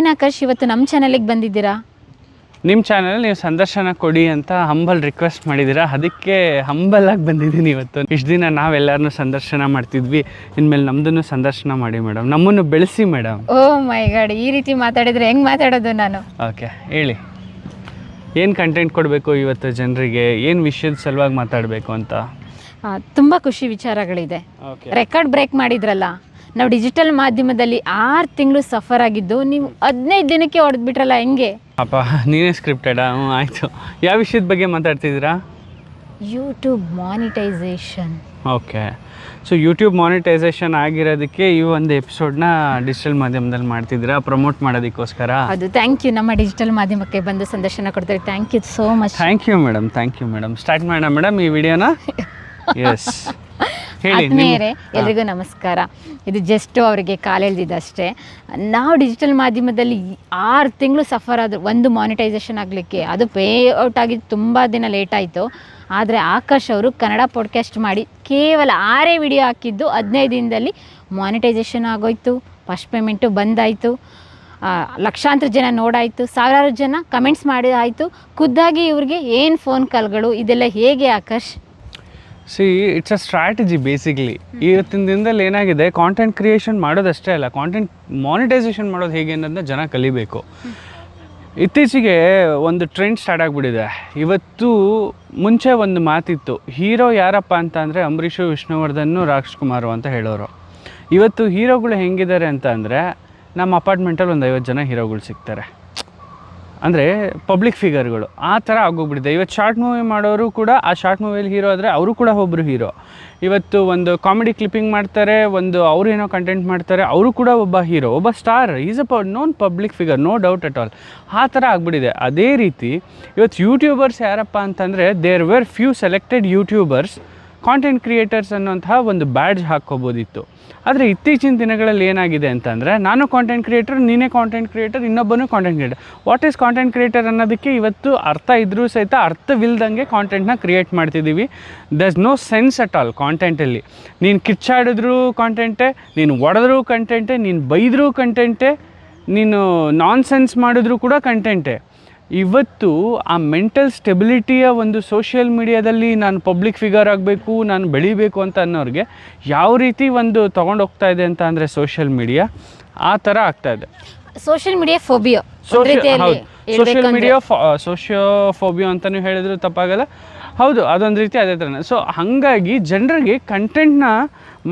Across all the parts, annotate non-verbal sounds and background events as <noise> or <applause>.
ಏನು ಆಕರ್ಷ್ ಇವತ್ತು ನಮ್ಮ ಚಾನಲಿಗೆ ಬಂದಿದ್ದೀರಾ? ನಿಮ್ಮ ಚಾನಲ್ ನೀವು ಸಂದರ್ಶನ ಕೊಡಿ ಅಂತ ಹಂಬಲ್ ರಿಕ್ವೆಸ್ಟ್ ಮಾಡಿದ್ದೀರಾ? ಅದಕ್ಕೆ ಹಂಬಲ್ ಆಗಿ ಬಂದಿದ್ದೀನಿ ಇವತ್ತು. ಇಷ್ಟು ದಿನ ನಾವೆಲ್ಲರನ್ನೂ ಸಂದರ್ಶನ ಮಾಡ್ತಿದ್ವಿ. ಇನ್ಮೇಲೆ ನಮ್ದನ್ನು ಸಂದರ್ಶನ ಮಾಡಿ ಮೇಡಮ್ ನಮ್ಮನ್ನು ಬೆಳೆಸಿ ಮೇಡಮ್ ಓ ಮೈ ಗಾಡ್ ಈ ರೀತಿ ಮಾತಾಡಿದ್ರೆ ಹೆಂಗೆ ಮಾತಾಡೋದು ನಾನು? ಓಕೆ ಹೇಳಿ. ಏನು ಕಂಟೆಂಟ್ ಕೊಡಬೇಕು ಇವತ್ತು ಜನರಿಗೆ? ಏನು ವಿಷಯದ ಸಲುವಾಗಿ ಮಾತಾಡಬೇಕು ಅಂತ? ತುಂಬ ಖುಷಿ ವಿಚಾರಗಳಿದೆ. ಓಕೆ. ರೆಕಾರ್ಡ್ ಬ್ರೇಕ್ ಮಾಡಿದ್ರಲ್ಲ? ನಾವು ಡಿಜಿಟಲ್ ಮಾಧ್ಯಮದಲ್ಲಿ ಆರು ತಿಂಗಳು ಸಫರ್ ಆಗಿದ್ದು ನೀವು ಹದಿನೈದು ದಿನಕ್ಕೆ ಹೊಡೆದ್ಬಿಟ್ರಲ್ಲ ಹೆಂಗೆ? ಅಪ್ಪ ನೀನೇ ಸ್ಕ್ರಿಪ್ಟೆಡಾ ಹ್ಞೂ ಆಯಿತು. ಯಾವ ವಿಷಯದ ಬಗ್ಗೆ ಮಾತಾಡ್ತಿದ್ದೀರಾ? YouTube monetisation okay. So YouTube monetisation ಆಗಿರೋದಕ್ಕೆ ಈ ಒಂದು ಎಪಿಸೋಡ್ನ ಡಿಜಿಟಲ್ ಮಾಧ್ಯಮದಲ್ಲಿ ಮಾಡ್ತಿದ್ದೀರಾ? ಪ್ರಮೋಟ್ ಮಾಡೋದಕ್ಕೋಸ್ಕರ? ಅದು ಥ್ಯಾಂಕ್ ಯು ನಮ್ಮ ಡಿಜಿಟಲ್ ಮಾಧ್ಯಮಕ್ಕೆ ಬಂದು ಸಂದರ್ಶನ ಕೊಡ್ತಾರೆ. Thank you so much thank you madam thank you madam start ಮಾಡೋಣ ಮೇಡಮ್ ಈ ವಿಡಿಯೋನ ಎಸ್ <laughs> ಆತ್ಮೀಯರೇ ಎಲ್ರಿಗೂ ನಮಸ್ಕಾರ. ಇದು ಜಸ್ಟ್ ಅವರಿಗೆ ಕಾಲೆಳ್ದಿದ್ದಷ್ಟೇ ನಾವು ಡಿಜಿಟಲ್ ಮಾಧ್ಯಮದಲ್ಲಿ ಆರು ತಿಂಗಳು ಸಫರ್ ಆದ್ರು ಒಂದು ಮಾನಿಟೈಸೇಷನ್ ಆಗಲಿಕ್ಕೆ ಅದು ಪೇ ಔಟ್ ಆಗಿ ತುಂಬ ದಿನ ಲೇಟ್ ಆಯಿತು. ಆದರೆ ಆಕಾಶ್ ಅವರು ಕನ್ನಡ ಪಾಡ್ಕಾಸ್ಟ್ ಮಾಡಿ ಕೇವಲ ಆರೇ ವಿಡಿಯೋ ಹಾಕಿದ್ದು ಹದಿನೈದು ದಿನದಲ್ಲಿ ಮಾನಿಟೈಸೇಷನ್ ಆಗೋಯ್ತು ಫಸ್ಟ್ ಪೇಮೆಂಟು ಬಂದಾಯಿತು. ಲಕ್ಷಾಂತರ ಜನ ನೋಡಾಯಿತು ಸಾವಿರಾರು ಜನ ಕಮೆಂಟ್ಸ್ ಮಾಡಿ ಆಯಿತು. ಖುದ್ದಾಗಿ ಇವ್ರಿಗೆ ಏನು ಫೋನ್ ಕಾಲ್ಗಳು ಇದೆಲ್ಲ ಹೇಗೆ Akash? See it's a strategy basically ಇವತ್ತಿನ ದಿನದಲ್ಲಿ ಏನಾಗಿದೆ? ಕಾಂಟೆಂಟ್ ಕ್ರಿಯೇಷನ್ ಮಾಡೋದಷ್ಟೇ ಅಲ್ಲ ಕಾಂಟೆಂಟ್ ಮಾನಿಟೈಸೇಷನ್ ಮಾಡೋದು ಹೇಗೆ ಅನ್ನೋದನ್ನ ಜನ ಕಲಿಬೇಕು. ಇತ್ತೀಚೆಗೆ ಒಂದು ಟ್ರೆಂಡ್ ಸ್ಟಾರ್ಟ್ ಆಗಿಬಿಟ್ಟಿದೆ. ಇವತ್ತು ಮುಂಚೆ ಒಂದು ಮಾತಿತ್ತು ಹೀರೋ ಯಾರಪ್ಪ ಅಂತ ಅಂದರೆ ಅಂಬರೀಷು ವಿಷ್ಣುವರ್ಧನ್ನು ರಾಜ್ಕುಮಾರು ಅಂತ ಹೇಳೋರು. ಇವತ್ತು ಹೀರೋಗಳು ಹೆಂಗಿದ್ದಾರೆ ಅಂತ ಅಂದರೆ ನಮ್ಮ ಅಪಾರ್ಟ್ಮೆಂಟಲ್ಲಿ ಒಂದು ಐವತ್ತು ಜನ ಹೀರೋಗಳು ಸಿಗ್ತಾರೆ. ಅಂದರೆ ಪಬ್ಲಿಕ್ ಫಿಗರ್ಗಳು ಆ ಥರ ಆಗೋಗ್ಬಿಟ್ಟಿದೆ. ಇವತ್ತು ಶಾರ್ಟ್ ಮೂವಿ ಮಾಡೋರು ಕೂಡ ಆ ಶಾರ್ಟ್ ಮೂವಿಯಲ್ಲಿ ಹೀರೋ ಆದರೆ ಅವರು ಕೂಡ ಒಬ್ಬರು ಹೀರೋ ಇವತ್ತು ಒಂದು ಕಾಮಿಡಿ ಕ್ಲಿಪ್ಪಿಂಗ್ ಮಾಡ್ತಾರೆ, ಒಂದು ಅವ್ರು ಏನೋ ಕಂಟೆಂಟ್ ಮಾಡ್ತಾರೆ, ಅವರು ಕೂಡ ಒಬ್ಬ ಹೀರೋ ಒಬ್ಬ star is a known public figure no doubt at all ಆ ಥರ ಆಗ್ಬಿಟ್ಟಿದೆ. ಅದೇ ರೀತಿ ಇವತ್ತು ಯೂಟ್ಯೂಬರ್ಸ್ ಯಾರಪ್ಪ ಅಂತಂದರೆ there were few selected YouTubers content creators ಅನ್ನೋಂತಹ ಒಂದು ಬ್ಯಾಡ್ಜ್ ಹಾಕ್ಕೋಬೋದಿತ್ತು. ಆದರೆ ಇತ್ತೀಚಿನ ದಿನಗಳಲ್ಲಿ ಏನಾಗಿದೆ ಅಂತಂದರೆ, ನಾನು ಕಾಂಟೆಂಟ್ ಕ್ರಿಯೇಟರ್ ನೀನೇ ಕಾಂಟೆಂಟ್ ಕ್ರಿಯೇಟರ್ ಇನ್ನೊಬ್ಬನು content creator what is content creator ಅನ್ನೋದಕ್ಕೆ ಇವತ್ತು ಅರ್ಥ ಇದ್ದರೂ ಸಹಿತ ಅರ್ಥವಿಲ್ದಂಗೆ ಕಾಂಟೆಂಟ್ನ ಕ್ರಿಯೇಟ್ ಮಾಡ್ತಿದ್ದೀವಿ. Thus no sense at all ಕಾಂಟೆಂಟಲ್ಲಿ ನೀನು ಕಿಚ್ಚಾಡಿದ್ರೂ ಕಾಂಟೆಂಟೇ ನೀನು ಒಡೆದ್ರೂ ಕಂಟೆಂಟೇ ನೀನು ಬೈದರೂ ಕಂಟೆಂಟೇ ನೀನು ನಾನ್ ಸೆನ್ಸ್ ಮಾಡಿದ್ರೂ ಕೂಡ ಕಂಟೆಂಟೇ ಇವತ್ತು ಆ ಮೆಂಟಲ್ ಸ್ಟೆಬಿಲಿಟಿಯ ಒಂದು ಸೋಷಿಯಲ್ ಮೀಡಿಯಾದಲ್ಲಿ ನಾನು ಪಬ್ಲಿಕ್ ಫಿಗರ್ ಆಗಬೇಕು ನಾನು ಬೆಳಿಬೇಕು ಅಂತ ಅನ್ನೋರಿಗೆ ಯಾವ ರೀತಿ ಒಂದು ತೊಗೊಂಡು ಹೋಗ್ತಾ ಇದೆ ಅಂತ ಅಂದರೆ ಸೋಷಿಯಲ್ ಮೀಡಿಯಾ ಆ ಥರ ಆಗ್ತಾ ಇದೆ. Social media phobia social media socio phobia ಅಂತಲೂ ಹೇಳಿದ್ರು ತಪ್ಪಾಗಲ್ಲ. ಹೌದು, ಅದೊಂದು ರೀತಿ ಅದೇ ಥರನೇ ಸೊ ಹಾಗಾಗಿ ಜನರಿಗೆ ಕಂಟೆಂಟ್ನ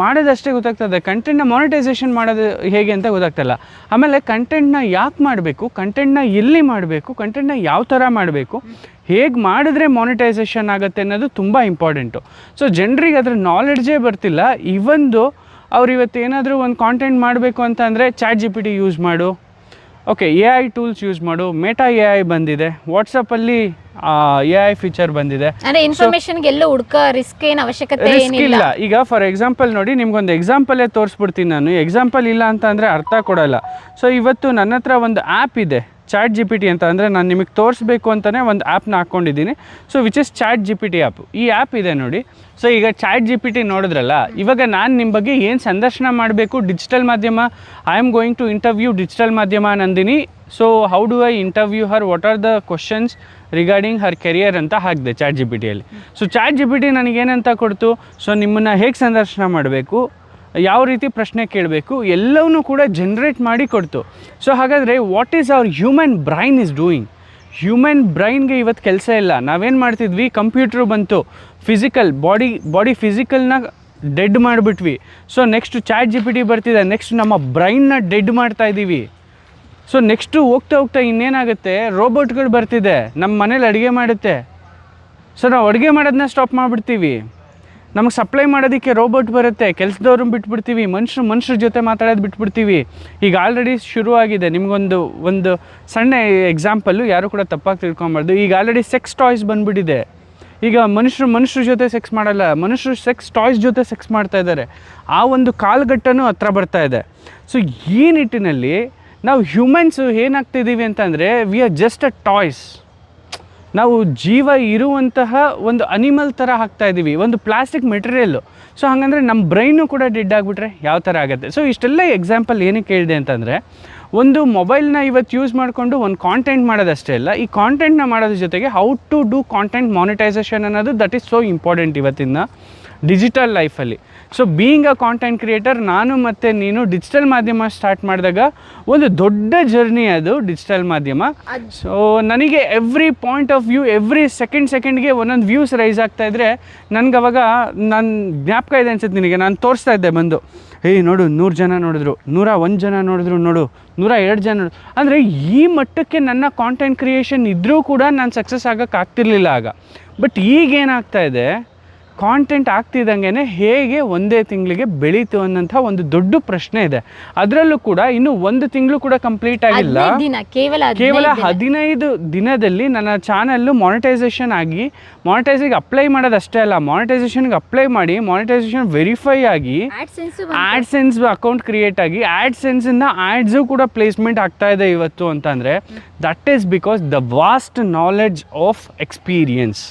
ಮಾಡೋದಷ್ಟೇ ಗೊತ್ತಾಗ್ತದೆ ಕಂಟೆಂಟ್ನ ಮಾನಿಟೈಸೇಷನ್ ಮಾಡೋದು ಹೇಗೆ ಅಂತ ಗೊತ್ತಾಗ್ತಲ್ಲ ಆಮೇಲೆ ಕಂಟೆಂಟ್ನ ಯಾಕೆ ಮಾಡಬೇಕು? ಕಂಟೆಂಟ್ನ ಎಲ್ಲಿ ಮಾಡಬೇಕು? ಕಂಟೆಂಟ್ನ ಯಾವ ಥರ ಮಾಡಬೇಕು? ಹೇಗೆ ಮಾಡಿದ್ರೆ ಮಾನಿಟೈಸೇಷನ್ ಆಗುತ್ತೆ ಅನ್ನೋದು ತುಂಬ ಇಂಪಾರ್ಟೆಂಟು ಸೊ ಜನರಿಗೆ ಅದ್ರ ನಾಲೆಡ್ಜೇ ಬರ್ತಿಲ್ಲ. ಇವೊಂದು ಅವ್ರು ಇವತ್ತು ಏನಾದರೂ ಒಂದು ಕಾಂಟೆಂಟ್ ಮಾಡಬೇಕು ಅಂತ ಅಂದರೆ chat G P T use ಮಾಡು. Okay A I tools use ಮಾಡು. ಮೆಟಾ ಎ ಐ ಬಂದಿದೆ. ವಾಟ್ಸಪ್ಪಲ್ಲಿ ಎ ಐ ಫೀಚರ್ ಬಂದಿದೆ. ಅಂದ್ರೆ ಇನ್ಫಾರ್ಮೇಶನ್ ಎಲ್ಲ ಹುಡುಕ ರಿಸ್ಕ್ ಏನು ಅವಶ್ಯಕತೆ ರಿಸ್ಕ್ ಇಲ್ಲ. ಈಗ ಫಾರ್ ಎಕ್ಸಾಂಪಲ್ ನೋಡಿ ನಿಮ್ಗೊಂದು ಎಕ್ಸಾಂಪಲೇ ತೋರಿಸ್ಬಿಡ್ತೀನಿ ನಾನು. ಎಕ್ಸಾಂಪಲ್ ಇಲ್ಲ ಅಂತ ಅಂದರೆ ಅರ್ಥ ಕೊಡಲ್ಲ. ಸೊ ಇವತ್ತು ನನ್ನ ಹತ್ರ ಒಂದು ಆ್ಯಪ್ ಇದೆ. ಚಾಟ್ ಜಿ ಪಿ ಟಿ ಅಂತ, ಅಂದರೆ ನಾನು ನಿಮಗೆ ತೋರಿಸ್ಬೇಕು ಅಂತಲೇ ಒಂದು ಆ್ಯಪ್ನ ಹಾಕ್ಕೊಂಡಿದ್ದೀನಿ so which is chat G P T app ಈ ಆ್ಯಪ್ ಇದೆ ನೋಡಿ. ಸೊ ಈಗ ಚಾಟ್ ಜಿ ಪಿ ಟಿ ನೋಡಿದ್ರಲ್ಲ, ಇವಾಗ ನಾನು ನಿಮ್ಮ ಬಗ್ಗೆ ಏನು ಸಂದರ್ಶನ ಮಾಡಬೇಕು? ಡಿಜಿಟಲ್ ಮಾಧ್ಯಮ I am going to interview digital ಮಾಧ್ಯಮ Nandini. So how do I interview her what are the questions regarding her career ಅಂತ ಹಾಕಿದೆ chat G P ಟಿಯಲ್ಲಿ so chat G P T ನನಗೇನಂತ ಕೊಡ್ತು? ಸೊ ನಿಮ್ಮನ್ನು ಹೇಗೆ ಸಂದರ್ಶನ ಮಾಡಬೇಕು? ಯಾವ ರೀತಿ ಪ್ರಶ್ನೆ ಕೇಳಬೇಕು ಎಲ್ಲವನ್ನೂ ಕೂಡ ಜನ್ರೇಟ್ ಮಾಡಿ ಕೊಡ್ತು. ಸೊ ಹಾಗಾದರೆ what is our human brain is doing human ಬ್ರೈನ್ಗೆ ಇವತ್ತು ಕೆಲಸ ಇಲ್ಲ. ನಾವೇನು ಮಾಡ್ತಿದ್ವಿ? ಕಂಪ್ಯೂಟ್ರು ಬಂತು. ಫಿಸಿಕಲ್ ಬಾಡಿ ಬಾಡಿ ಫಿಸಿಕಲ್ನ dead ಮಾಡಿಬಿಟ್ವಿ. So next chat G P T ಬರ್ತಿದೆ. ನೆಕ್ಸ್ಟ್ ನಮ್ಮ ಬ್ರೈನ್ನ ಡೆಡ್ ಮಾಡ್ತಾ ಇದ್ದೀವಿ ಸೊ ನೆಕ್ಸ್ಟು ಹೋಗ್ತಾ ಹೋಗ್ತಾ ಇನ್ನೇನಾಗುತ್ತೆ? ರೋಬೋಟ್ಗಳು ಬರ್ತಿದೆ. ನಮ್ಮ ಮನೇಲಿ ಅಡುಗೆ ಮಾಡುತ್ತೆ. ಸೊ ನಾವು ಅಡುಗೆ ಮಾಡೋದನ್ನ ಸ್ಟಾಪ್ ಮಾಡಿಬಿಡ್ತೀವಿ. ನಮಗೆ ಸಪ್ಲೈ ಮಾಡೋದಕ್ಕೆ ರೋಬೋಟ್ ಬರುತ್ತೆ. ಕೆಲಸದವ್ರು ಬಿಟ್ಬಿಡ್ತೀವಿ ಮನುಷ್ಯರು ಮನುಷ್ಯರ ಜೊತೆ ಮಾತಾಡೋದು ಬಿಟ್ಬಿಡ್ತೀವಿ. ಈಗ ಆಲ್ರೆಡಿ ಶುರುವಾಗಿದೆ ನಿಮಗೊಂದು, ಒಂದು ಸಣ್ಣ ಎಕ್ಸಾಂಪಲ್ಲು ಯಾರು ಕೂಡ ತಪ್ಪಾಗಿ ತಿಳ್ಕೊಬಾರ್ದು ಈಗ ಆಲ್ರೆಡಿ ಸೆಕ್ಸ್ ಟಾಯ್ಸ್ ಬಂದುಬಿಟ್ಟಿದೆ. ಈಗ ಮನುಷ್ಯರು ಮನುಷ್ಯರ ಜೊತೆ ಸೆಕ್ಸ್ ಮಾಡಲ್ಲ. ಮನುಷ್ಯರು ಸೆಕ್ಸ್ ಟಾಯ್ಸ್ ಜೊತೆ ಸೆಕ್ಸ್ ಮಾಡ್ತಾ ಇದ್ದಾರೆ ಆ ಒಂದು ಕಾಲಘಟ್ಟನೂ ಹತ್ರ ಬರ್ತಾ ಇದೆ. ಸೊ ಈ ನಿಟ್ಟಿನಲ್ಲಿ ನಾವು ಹ್ಯೂಮನ್ಸು ಏನಾಗ್ತಿದ್ದೀವಿ ಅಂತಂದರೆ we are just a toys ನಾವು ಜೀವ ಇರುವಂತಹ ಒಂದು ಅನಿಮಲ್ ಥರ ಹಾಕ್ತಾ ಇದ್ದೀವಿ ಒಂದು ಪ್ಲಾಸ್ಟಿಕ್ ಮೆಟೀರಿಯಲ್ಲು ಸೊ ಹಾಗಂದರೆ ನಮ್ಮ ಬ್ರೈನು ಕೂಡ ಡೆಡ್ ಆಗಿಬಿಟ್ರೆ ಯಾವ ಥರ ಆಗುತ್ತೆ? ಸೊ ಇಷ್ಟೆಲ್ಲ ಎಕ್ಸಾಂಪಲ್ ಏನಕ್ಕೆ ಹೇಳಿದೆ ಅಂತಂದರೆ, ಒಂದು ಮೊಬೈಲ್ನ ಇವತ್ತು ಯೂಸ್ ಮಾಡಿಕೊಂಡು ಒಂದು ಕಾಂಟೆಂಟ್ ಮಾಡೋದಷ್ಟೇ ಅಲ್ಲ, ಈ ಕಾಂಟೆಂಟ್ನ ಮಾಡೋದ್ರ ಜೊತೆಗೆ how to do content monetisation ಅನ್ನೋದು ದಟ್ ಈಸ್ ಸೋ ಇಂಪಾರ್ಟೆಂಟ್ ಇವತ್ತಿನ ಡಿಜಿಟಲ್ ಲೈಫಲ್ಲಿ so being a content creator ನಾನು ಮತ್ತು ನೀನು ಡಿಜಿಟಲ್ ಮಾಧ್ಯಮ ಸ್ಟಾರ್ಟ್ ಮಾಡಿದಾಗ ಒಂದು ದೊಡ್ಡ ಜರ್ನಿ ಅದು ಡಿಜಿಟಲ್ ಮಾಧ್ಯಮ. ಸೊ ನನಗೆ every point of view every second ಸೆಕೆಂಡ್ಗೆ ಒಂದೊಂದು ವ್ಯೂಸ್ ರೈಸ್ ಆಗ್ತಾ ಇದ್ರೆ ನನಗೆ ಅವಾಗ ನನ್ನ ಜ್ಞಾಪಕ ಇದೆ ಅನ್ಸುತ್ತೆ ನಿನಗೆ. ನಾನು ತೋರಿಸ್ತಾ ಇದ್ದೆ ಬಂದು. ಏಯ್ ನೋಡು ನೂರು ಜನ ನೋಡಿದ್ರು ನೂರ ಒಂದು ಜನ ನೋಡಿದ್ರು ನೋಡು ನೂರ ಎರಡು ಜನ ನೋಡು ಅಂದರೆ ಈ ಮಟ್ಟಕ್ಕೆ ನನ್ನ ಕಾಂಟೆಂಟ್ ಕ್ರಿಯೇಷನ್ ಇದ್ದರೂ ಕೂಡ ನಾನು ಸಕ್ಸಸ್ ಆಗೋಕ್ಕಾಗ್ತಿರ್ಲಿಲ್ಲ ಆಗ. ಬಟ್ ಈಗ ಏನಾಗ್ತಾ ಇದೆ ಕಾಂಟೆಂಟ್ ಆಗ್ತಿದ್ದಂಗೆ ಹೇಗೆ ಒಂದೇ ತಿಂಗಳಿಗೆ ಬೆಳೀತು ಅನ್ನೋಂಥ ಒಂದು ದೊಡ್ಡ ಪ್ರಶ್ನೆ ಇದೆ. ಅದರಲ್ಲೂ ಕೂಡ ಇನ್ನು ಒಂದು ತಿಂಗಳು ಕೂಡ ಕಂಪ್ಲೀಟ್ ಆಗಿಲ್ಲ. ಕೇವಲ ಹದಿನೈದು ದಿನ. ಹದಿನೈದು ದಿನದಲ್ಲಿ ನನ್ನ ಚಾನಲ್ಲು ಮಾನಿಟೈಸೇಷನ್ ಆಗಿ ಮಾನಿಟೈಸಿಗೆ ಅಪ್ಲೈ ಮಾಡೋದಷ್ಟೇ ಅಲ್ಲ ಮಾನಿಟೈಸೇಷನ್ಗೆ ಅಪ್ಲೈ ಮಾಡಿ ಮಾನಿಟೈಸೇಷನ್ ವೆರಿಫೈ ಆಗಿ AdSense AdSense account create ಆಗಿ ಆ್ಯಡ್ಸೆನ್ಸಿಂದ ಆ್ಯಡ್ಸು ಕೂಡ ಪ್ಲೇಸ್ಮೆಂಟ್ ಆಗ್ತಾ ಇದೆ ಇವತ್ತು ಅಂತಂದರೆ that is because the vast knowledge of experience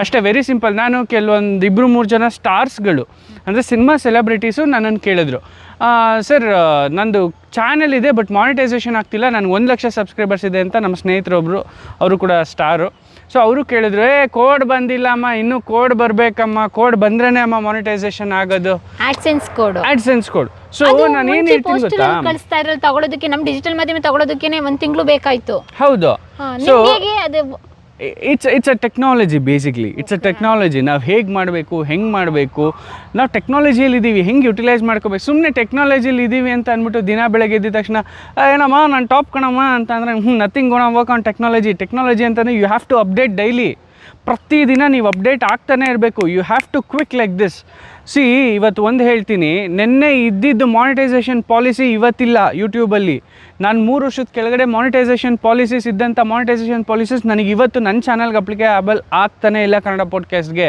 ಅಷ್ಟೇ ವೆರಿ ಸಿಂಪಲ್ ನಾನು ಕೆಲವೊಂದು ಇಬ್ಬರು ಮೂರು ಜನ ಸ್ಟಾರ್ಸ್ಗಳು ಅಂದರೆ ಸಿನಿಮಾ ಸೆಲೆಬ್ರಿಟೀಸು ನನ್ನನ್ನು ಕೇಳಿದ್ರು. ಸರ್ ನಂದು ಚಾನೆಲ್ ಇದೆ ಬಟ್ ಮಾನಿಟೈಸೇಷನ್ ಆಗ್ತಿಲ್ಲ. ನನಗೆ ಒಂದು ಲಕ್ಷ ಸಬ್ಸ್ಕ್ರೈಬರ್ಸ್ ಇದೆ ಅಂತ ನಮ್ಮ ಸ್ನೇಹಿತರೊಬ್ಬರು ಅವರು ಕೂಡ ಸ್ಟಾರು ಸೊ ಅವರು ಕೇಳಿದ್ರು ಏ ಕೋಡ್ ಬಂದಿಲ್ಲ ಅಮ್ಮ ಇನ್ನೂ ಕೋಡ್ ಬರಬೇಕಮ್ಮ. ಕೋಡ್ ಬಂದ್ರೇ ಅಮ್ಮ ಮಾನಿಟೈಸೇಷನ್ ಆಗೋದು. AdSense code AdSense code so ನಾನು ಏನು ಹೇಳ್ತೀನಿ ಗೊತ್ತಾ? ಕಳಿಸ್ತಾ ತಗೊಳೋದಕ್ಕೆ ನಮ್ಮ ಡಿಜಿಟಲ್ ಮಾಧ್ಯಮ ತಗೊಳ್ಳೋದಕ್ಕೆ ಒಂದು ತಿಂಗಳು ಬೇಕಾಯ್ತು. ಹೌದು. ಸೊ ಅದು it's it's a technology basically it's a technology ನಾವು ಹೇಗೆ ಮಾಡಬೇಕು ಹೆಂಗೆ ಮಾಡಬೇಕು? ನಾವು ಟೆಕ್ನಾಲಜಿಯಲ್ಲಿ ಇದ್ದೀವಿ ಹೆಂಗೆ ಯುಟಿಲೈಸ್ ಮಾಡ್ಕೋಬೇಕು? ಸುಮ್ಮನೆ ಟೆಕ್ನಾಲಜಿಯಲ್ಲಿ ಇದ್ದೀವಿ ಅಂತ ಅಂದ್ಬಿಟ್ಟು ದಿನ ಬೆಳಗ್ಗೆ ಎದ್ದ ತಕ್ಷಣ "ಆ, ಏನಮ್ಮ ನಾನು ಟಾಪ್ ಕಣಮ್ಮ ಅಂತ ಅಂದರೆ ಹ್ಞೂ nothing gonna work on technology technology ಅಂತಂದರೆ you have to update daily ಪ್ರತಿದಿನ ನೀವು ಅಪ್ಡೇಟ್ ಆಗ್ತಾನೆ ಇರಬೇಕು. You have to quick like this see ಇವತ್ತು ಒಂದು ಹೇಳ್ತೀನಿ. ನಿನ್ನೆ ಇದ್ದಿದ್ದು ಮಾನಿಟೈಸೇಷನ್ ಪಾಲಿಸಿ ಇವತ್ತಿಲ್ಲ ಯೂಟ್ಯೂಬಲ್ಲಿ ನಾನು ಮೂರು ವರ್ಷದ ಕೆಳಗಡೆ ಮಾನಿಟೈಸೇಷನ್ ಪಾಲಿಸೀಸ್ ಇದ್ದಂಥ ಮಾನಿಟೈಸೇಷನ್ ಪಾಲಿಸೀಸ್ ನನಗೆ ಇವತ್ತು ನನ್ನ ಚಾನಲ್ಗೆ ಅಪ್ಲಿಕೇಬಲ್ ಆಗ್ತಾನೆ ಇಲ್ಲ ಕನ್ನಡ ಪಾಡ್ಕಾಸ್ಟ್ಗೆ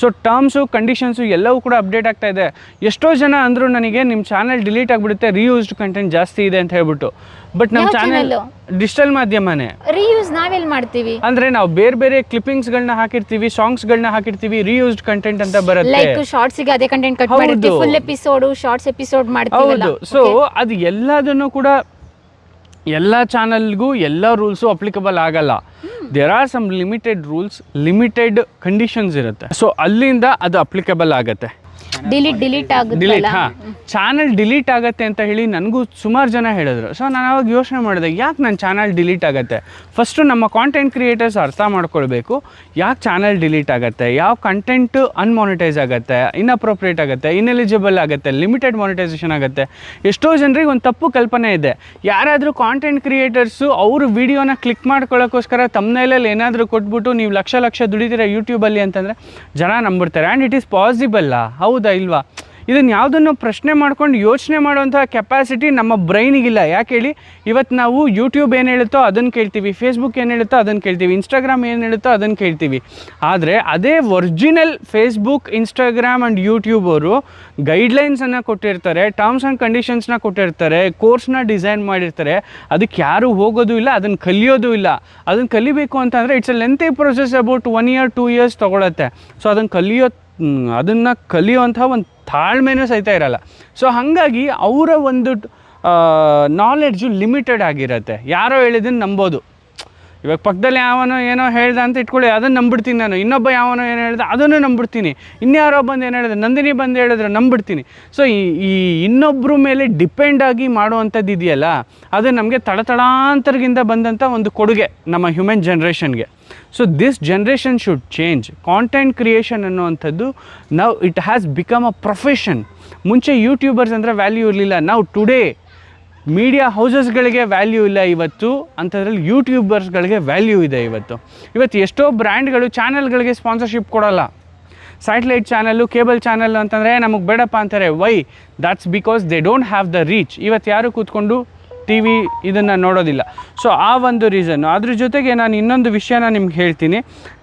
ಸೊ ಟರ್ಮ್ಸು ಕಂಡೀಷನ್ಸು ಎಲ್ಲವೂ ಕೂಡ ಅಪ್ಡೇಟ್ ಆಗ್ತಾ ಇದೆ. ಎಷ್ಟೋ ಜನ ಅಂದರೂ ನನಗೆ ನಿಮ್ಮ ಚಾನಲ್ ಡಿಲೀಟ್ ಆಗಿಬಿಡುತ್ತೆ ರೀಯೂಸ್ಡ್ ಕಂಟೆಂಟ್ ಜಾಸ್ತಿ ಇದೆ ಅಂತ ಹೇಳ್ಬಿಟ್ಟು. ಬಟ್ ನಮ್ಮ ಚಾನಲ್ ಡಿಜಿಟಲ್ ಮಾಧ್ಯಮನೇ. ರೀಯೂಸ್ ನಾವೆಲ್ಲಿ ಮಾಡ್ತೀವಿ? ಅಂದ್ರೆ ನಾವು ಬೇರೆ ಬೇರೆ ಕ್ಲಿಪ್ಪಿಂಗ್ಸ್ಗಳನ್ನ ಹಾಕಿರ್ತೀವಿ ಸಾಂಗ್ಸ್ ಗಳನ್ನ ಹಾಕಿರ್ತೀವಿ ರೀಯೂಸ್ಡ್ ಕಂಟೆಂಟ್ ಅಂತ ಬರುತ್ತೆ. ಲೈಕ್ ಶಾರ್ಟ್ಸ್ಗೆ ಅದೇ ಕಂಟೆಂಟ್ ಕಟ್ ಹೌದು. ಮಾಡಿರ್ತೀವಿ ಫುಲ್ ಎಪಿಸೋಡ್ ಶಾರ್ಟ್ಸ್ ಎಪಿಸೋಡ್ ಮಾಡ್ತೀವಲ್ಲ? ಹೌದು. ಸೊ ಅದು ಎಲ್ಲದನ್ನು ಕೂಡ ಎಲ್ಲ ಚಾನಲ್ಗೂ ಎಲ್ಲ ರೂಲ್ಸು ಅಪ್ಲಿಕಬಲ್ ಆಗಲ್ಲ. There are some limited rules limited conditions ಇರುತ್ತೆ. ಸೊ ಅಲ್ಲಿಂದ ಅದು ಅಪ್ಲಿಕಬಲ್ ಆಗುತ್ತೆ. ಡಿಲೀಟ್ ಡಿಲೀಟ್ ಡಿಲೀಟ್ ಆಗುತ್ತಲ್ಲ? ಹಾಂ. ಚಾನಲ್ ಡಿಲೀಟ್ ಆಗತ್ತೆ ಅಂತ ಹೇಳಿ ನನಗೂ ಸುಮಾರು ಜನ ಹೇಳಿದ್ರು. ಸೊ ನಾನು ಅವಾಗ ಯೋಚನೆ ಮಾಡಿದೆ ಯಾಕೆ ನನ್ನ ಚಾನಲ್ ಡಿಲೀಟ್ ಆಗುತ್ತೆ? ಫಸ್ಟು ನಮ್ಮ ಕಾಂಟೆಂಟ್ ಕ್ರಿಯೇಟರ್ಸ್ ಅರ್ಥ ಮಾಡ್ಕೊಳ್ಬೇಕು ಯಾಕೆ ಚಾನಲ್ ಡಿಲೀಟ್ ಆಗುತ್ತೆ? ಯಾವ ಕಂಟೆಂಟ್ ಅನ್ಮಾನಿಟೈಸ್ ಆಗುತ್ತೆ? ಇನ್ಅಪ್ರೋಪ್ರಿಯೇಟ್ ಆಗುತ್ತೆ? ಇನ್ಎಲಿಜಿಬಲ್ ಆಗುತ್ತೆ? ಲಿಮಿಟೆಡ್ ಮಾನಿಟೈಸೇಷನ್ ಆಗುತ್ತೆ? ಎಷ್ಟೋ ಜನರಿಗೆ ಒಂದು ತಪ್ಪು ಕಲ್ಪನೆ ಇದೆ. ಯಾರಾದರೂ ಕಾಂಟೆಂಟ್ ಕ್ರಿಯೇಟರ್ಸು ಅವ್ರ ವಿಡಿಯೋನ ಕ್ಲಿಕ್ ಮಾಡ್ಕೊಳ್ಳೋಕ್ಕೋಸ್ಕರ ತಮ್ಮನೇಲಲ್ಲಿ ಏನಾದರೂ ಕೊಟ್ಬಿಟ್ಟು ನೀವು ಲಕ್ಷ ಲಕ್ಷ ದುಡಿದಿರ ಯೂಟ್ಯೂಬಲ್ಲಿ ಅಂತಂದರೆ ಜನ ನಂಬಿಡ್ತಾರೆ ಆ್ಯಂಡ್ ಇಟ್ ಈಸ್ ಪಾಸಿಬಲ್ಲ ಹೌದಾ. ಇಲ್ವಾ? ಇದನ್ನು ಯಾವುದನ್ನು ಪ್ರಶ್ನೆ ಮಾಡ್ಕೊಂಡು ಯೋಚನೆ ಮಾಡುವಂಥ ಕೆಪಾಸಿಟಿ ನಮ್ಮ ಬ್ರೈನಿಗಿಲ್ಲ. ಯಾಕೆ ಹೇಳಿ? ಇವತ್ತು ನಾವು ಯೂಟ್ಯೂಬ್ ಏನು ಹೇಳುತ್ತೋ ಅದನ್ನು ಕೇಳ್ತೀವಿ ಫೇಸ್ಬುಕ್ ಏನು ಹೇಳುತ್ತೋ ಅದನ್ನು ಕೇಳ್ತೀವಿ ಇನ್ಸ್ಟಾಗ್ರಾಮ್ ಏನು ಹೇಳುತ್ತೋ ಅದನ್ನು ಕೇಳ್ತೀವಿ. ಆದರೆ ಅದೇ original Facebook Instagram and YouTube ಅವರು ಗೈಡ್ಲೈನ್ಸನ್ನು ಕೊಟ್ಟಿರ್ತಾರೆ ಟರ್ಮ್ಸ್ ಆ್ಯಂಡ್ ಕಂಡೀಷನ್ಸ್ನ ಕೊಟ್ಟಿರ್ತಾರೆ ಕೋರ್ಸ್ನ ಡಿಸೈನ್ ಮಾಡಿರ್ತಾರೆ. ಅದಕ್ಕೆ ಯಾರೂ ಹೋಗೋದು ಇಲ್ಲ ಅದನ್ನು ಕಲಿಯೋದು ಇಲ್ಲ. ಅದನ್ನು ಕಲಿಬೇಕು ಅಂತಂದರೆ it's a lengthy process about one year two years ತೊಗೊಳತ್ತೆ. So ಅದನ್ನು ಕಲಿಯೋ ಅದನ್ನು ಕಲಿಯುವಂಥ ಒಂದು ತಾಳ್ಮೆನೂ ಸಹಿತ ಇರಲ್ಲ. ಸೊ ಹಾಗಾಗಿ ಅವರ ಒಂದು ನಾಲೆಡ್ಜು ಲಿಮಿಟೆಡ್ ಆಗಿರುತ್ತೆ. ಯಾರೋ ಹೇಳಿದ್ದನ್ನು ನಂಬೋದು. ಇವಾಗ ಪಕ್ಕದಲ್ಲಿ ಯಾವನೋ ಏನೋ ಹೇಳ್ದ ಅಂತ ಇಟ್ಕೊಳ್ಳಿ, ಅದನ್ನು ನಂಬಿಡ್ತೀನಿ ನಾನು. ಇನ್ನೊಬ್ಬ ಯಾವನೋ ಏನು ಹೇಳ್ದ, ಅದನ್ನು ನಂಬಿಡ್ತೀನಿ. ಇನ್ಯಾರೋ ಬಂದು ಏನು ಹೇಳಿದ್ರೆ ನಂದಿನಿ ಬಂದು ಹೇಳಿದ್ರೆ ನಂಬಿಡ್ತೀನಿ. ಸೊ ಈ ಈ ಇನ್ನೊಬ್ಬರ ಮೇಲೆ ಡಿಪೆಂಡ್ ಆಗಿ ಮಾಡುವಂಥದ್ದು ಇದೆಯಲ್ಲ ಅದು ನಮಗೆ ತಳತಳಾಂತರದಿಂದ ಬಂದಂಥ ಒಂದು ಕೊಡುಗೆ ನಮ್ಮ human ಜನ್ರೇಷನ್ಗೆ so this generation should change content creation ಅನ್ನುವಂಥದ್ದು ನಾವು it has become a profession ಮುಂಚೆ ಯೂಟ್ಯೂಬರ್ಸ್ ಅಂದರೆ ವ್ಯಾಲ್ಯೂ ಇರಲಿಲ್ಲ. ನಾವು ಟುಡೇ ಮೀಡಿಯಾ ಹೌಸಸ್ಗಳಿಗೆ ವ್ಯಾಲ್ಯೂ ಇಲ್ಲ ಇವತ್ತು. ಅಂಥದ್ರಲ್ಲಿ ಯೂಟ್ಯೂಬರ್ಸ್ಗಳಿಗೆ ವ್ಯಾಲ್ಯೂ ಇದೆ ಇವತ್ತು. ಇವತ್ತು ಎಷ್ಟೋ ಬ್ರ್ಯಾಂಡ್ಗಳು ಚಾನಲ್ಗಳಿಗೆ ಸ್ಪಾನ್ಸರ್ಶಿಪ್ ಕೊಡೋಲ್ಲ. ಸ್ಯಾಟಲೈಟ್ ಚಾನಲ್ಲು ಕೇಬಲ್ ಚಾನಲ್ ಅಂತಂದರೆ ನಮಗೆ ಬೇಡಪ್ಪ ಅಂತಾರೆ. Why that's because they don't have the reach ಇವತ್ತು ಯಾರು ಕೂತ್ಕೊಂಡು ಟಿ ವಿ ಇದನ್ನು ನೋಡೋದಿಲ್ಲ. ಸೊ ಆ ಒಂದು ರೀಸನ್ನು ಅದ್ರ ಜೊತೆಗೆ ನಾನು ಇನ್ನೊಂದು ವಿಷಯನ ನಿಮ್ಗೆ ಹೇಳ್ತೀನಿ.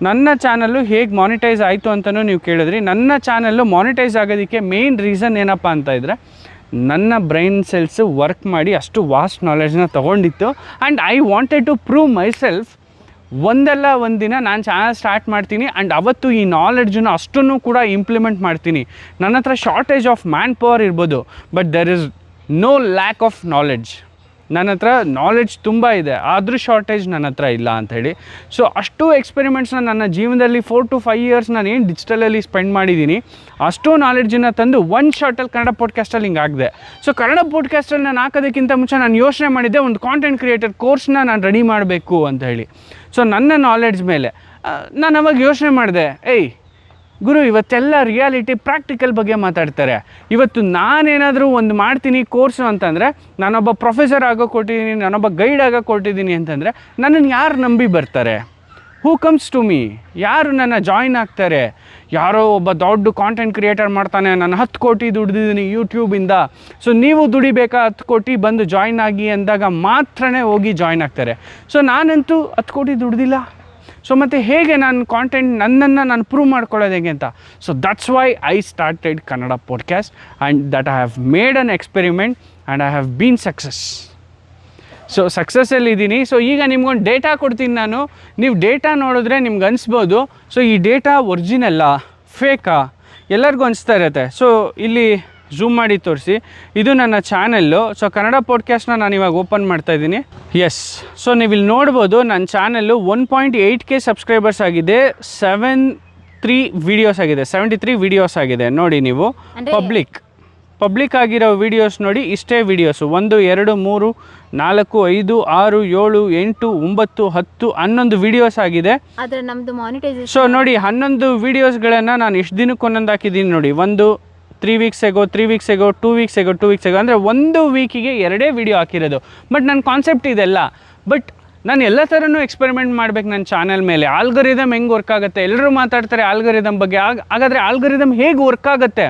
ನನ್ನ ಚಾನಲ್ಲು ಹೇಗೆ ಮಾನಿಟೈಸ್ ಆಯಿತು ಅಂತಲೂ ನೀವು ಕೇಳಿದ್ರಿ. ನನ್ನ ಚಾನಲ್ಲು ಮಾನಿಟೈಸ್ ಆಗೋದಕ್ಕೆ ಮೇನ್ ರೀಸನ್ ಏನಪ್ಪ ಅಂತ ಇದ್ದರೆ ನನ್ನ ಬ್ರೈನ್ ಸೆಲ್ಸ್ ವರ್ಕ್ ಮಾಡಿ ಅಷ್ಟು ವಾಸ್ಟ್ ನಾಲೆಡ್ಜ್ನ ತೊಗೊಂಡಿತ್ತು. And I wanted to prove myself ಒಂದಲ್ಲ ಒಂದಿನ ನಾನು ಚಾನಲ್ ಸ್ಟಾರ್ಟ್ ಮಾಡ್ತೀನಿ. ಆ್ಯಂಡ್ ಅವತ್ತು ಈ ನಾಲೆಡ್ಜನ್ನು ಅಷ್ಟನ್ನು ಕೂಡ ಇಂಪ್ಲಿಮೆಂಟ್ ಮಾಡ್ತೀನಿ. ನನ್ನ ಹತ್ರ ಶಾರ್ಟೇಜ್ ಆಫ್ ಮ್ಯಾನ್ ಪವರ್ ಇರ್ಬೋದು. But there is no lack of knowledge ನನ್ನ ಹತ್ರ ನಾಲೆಡ್ಜ್ ತುಂಬ ಇದೆ, ಆದರೂ ಶಾರ್ಟೇಜ್ ನನ್ನ ಹತ್ರ ಇಲ್ಲ ಅಂಥೇಳಿ ಸೊ ಅಷ್ಟು ಎಕ್ಸ್ಪೆರಿಮೆಂಟ್ಸ್ನ ನನ್ನ ಜೀವನದಲ್ಲಿ ಫೋರ್ ಟು ಫೈವ್ ಇಯರ್ಸ್ ನಾನು ಏನು ಡಿಜಿಟಲಲ್ಲಿ ಸ್ಪೆಂಡ್ ಮಾಡಿದ್ದೀನಿ ಅಷ್ಟು ನಾಲೆಡ್ಜನ್ನು ತಂದು ಒನ್ ಶಾರ್ಟಲ್ಲಿ ಕನ್ನಡ ಪಾಡ್ಕಾಸ್ಟಲ್ಲಿ ಹಿಂಗೆ ಆಗಿದೆ. ಸೊ ಕನ್ನಡ ಪಾಡ್ಕಾಸ್ಟಲ್ಲಿ ನಾನು ಹಾಕೋದಕ್ಕಿಂತ ಮುಂಚೆ ನಾನು ಯೋಚನೆ ಮಾಡಿದ್ದೆ ಒಂದು ಕಾಂಟೆಂಟ್ ಕ್ರಿಯೇಟರ್ ಕೋರ್ಸ್ನ ನಾನು ರೆಡಿ ಮಾಡಬೇಕು ಅಂತ ಹೇಳಿ. ಸೊ ನನ್ನ ನಾಲೆಡ್ಜ್ ಮೇಲೆ ನಾನು ಅವಾಗ ಯೋಚನೆ ಮಾಡಿದೆ, ಏಯ್ ಗುರು, ಇವತ್ತೆಲ್ಲ ರಿಯಾಲಿಟಿ ಪ್ರಾಕ್ಟಿಕಲ್ ಬಗ್ಗೆ ಮಾತಾಡ್ತಾರೆ. ಇವತ್ತು ನಾನೇನಾದರೂ ಒಂದು ಮಾಡ್ತೀನಿ ಕೋರ್ಸು ಅಂತಂದರೆ, ನಾನೊಬ್ಬ ಪ್ರೊಫೆಸರ್ ಆಗೋ ಕೊಟ್ಟಿದ್ದೀನಿ, ನಾನೊಬ್ಬ ಗೈಡ್ ಆಗೋ ಕೊಟ್ಟಿದ್ದೀನಿ ಅಂತಂದರೆ ನನ್ನನ್ನು ಯಾರು ನಂಬಿ ಬರ್ತಾರೆ? ಹೂ ಕಮ್ಸ್ ಟು ಮೀ ಯಾರು ನನ್ನ ಜಾಯಿನ್ ಆಗ್ತಾರೆ? ಯಾರೋ ಒಬ್ಬ ದೊಡ್ಡ ಕಾಂಟೆಂಟ್ ಕ್ರಿಯೇಟರ್ ಮಾಡ್ತಾನೆ ನಾನು ಹತ್ತು ಕೋಟಿ ದುಡ್ದಿದ್ದೀನಿ ಯೂಟ್ಯೂಬಿಂದ ಸೊ ನೀವು ದುಡಿಬೇಕಾ ಹತ್ತು ಕೋಟಿ ಬಂದು ಜಾಯಿನ್ ಆಗಿ ಅಂದಾಗ ಮಾತ್ರನೇ ಹೋಗಿ ಜಾಯಿನ್ ಆಗ್ತಾರೆ. ಸೊ ನಾನಂತೂ ಹತ್ತು ಕೋಟಿ ದುಡ್ದಿಲ್ಲ. ಸೊ ಮತ್ತು ಹೇಗೆ ನಾನು ಕಾಂಟೆಂಟ್ ನನ್ನನ್ನು ನಾನು ಪ್ರೂವ್ ಮಾಡ್ಕೊಳ್ಳೋದು ಹೇಗೆ ಅಂತ? So that's why I started Kannada podcast and that I have made an experiment and I have been success so ಸಕ್ಸಸ್ಸಲ್ಲಿ ಇದ್ದೀನಿ. ಸೊ ಈಗ ನಿಮ್ಗೊಂದು ಡೇಟಾ ಕೊಡ್ತೀನಿ ನಾನು. ನೀವು ಡೇಟಾ ನೋಡಿದ್ರೆ ನಿಮ್ಗೆ ಅನಿಸ್ಬೋದು. ಸೊ ಈ ಡೇಟಾ ಒರಿಜಿನಲ್ಲ ಫೇಕಾ ಎಲ್ಲರಿಗೂ ಅನಿಸ್ತಾ ಇರುತ್ತೆ. ಸೊ ಇಲ್ಲಿ ಝೂಮ್ ಮಾಡಿ ತೋರಿಸಿ. ಇದು ನನ್ನ ಚಾನೆಲ್ಲು. ಸೊ ಕನ್ನಡ ಪಾಡ್ಕಾಸ್ಟ್ನ ನಾನು ಇವಾಗ ಓಪನ್ ಮಾಡ್ತಾ ಇದ್ದೀನಿ. ಎಸ್ ಸೊ ನೀವು ಇಲ್ಲಿ ನೋಡ್ಬೋದು ನನ್ನ channel one point eight K subscribers ಆಗಿದೆ. ಸೆವೆನ್ ತ್ರೀ ವಿಡಿಯೋಸ್ ಆಗಿದೆ. ಸೆವೆಂಟಿ ತ್ರೀ ವಿಡಿಯೋಸ್ ಆಗಿದೆ. ನೋಡಿ ನೀವು. ಪಬ್ಲಿಕ್ ಪಬ್ಲಿಕ್ ಆಗಿರೋ ವಿಡಿಯೋಸ್ ನೋಡಿ ಇಷ್ಟೇ ವಿಡಿಯೋಸು ಒಂದು ಎರಡು ಮೂರು ನಾಲ್ಕು ಐದು ಆರು ಏಳು ಎಂಟು ಒಂಬತ್ತು ಹತ್ತು ಹನ್ನೊಂದು ವಿಡಿಯೋಸ್ ಆಗಿದೆ. ಸೊ ನೋಡಿ ಹನ್ನೊಂದು ವೀಡಿಯೋಸ್ಗಳನ್ನು ನಾನು ಇಷ್ಟು ದಿನಕ್ಕೆ ಒಂದೊಂದು ಹಾಕಿದ್ದೀನಿ ನೋಡಿ. ಒಂದು three weeks ago three weeks two weeks ago two weeks ಅಂದರೆ ಒಂದು ವೀಕಿಗೆ ಎರಡೇ ವಿಡಿಯೋ ಹಾಕಿರೋದು. ಬಟ್ ನನ್ನ ಕಾನ್ಸೆಪ್ಟ್ ಇದೆಲ್ಲ. ಬಟ್ ನಾನು ಎಲ್ಲ ಥರನೂ ಎಕ್ಸ್ಪೆರಿಮೆಂಟ್ ಮಾಡಬೇಕು ನನ್ನ ಚಾನಲ್ ಮೇಲೆ. ಆಲ್ಗರಿದಮ್ ಹೆಂಗೆ ವರ್ಕ್ ಆಗುತ್ತೆ? ಎಲ್ಲರೂ ಮಾತಾಡ್ತಾರೆ ಆಲ್ಗರಿದಮ್ ಬಗ್ಗೆ. ಆಗ, ಹಾಗಾದರೆ ಆಲ್ಗರಿದಮ್ ಹೇಗೆ ವರ್ಕ್ ಆಗುತ್ತೆ?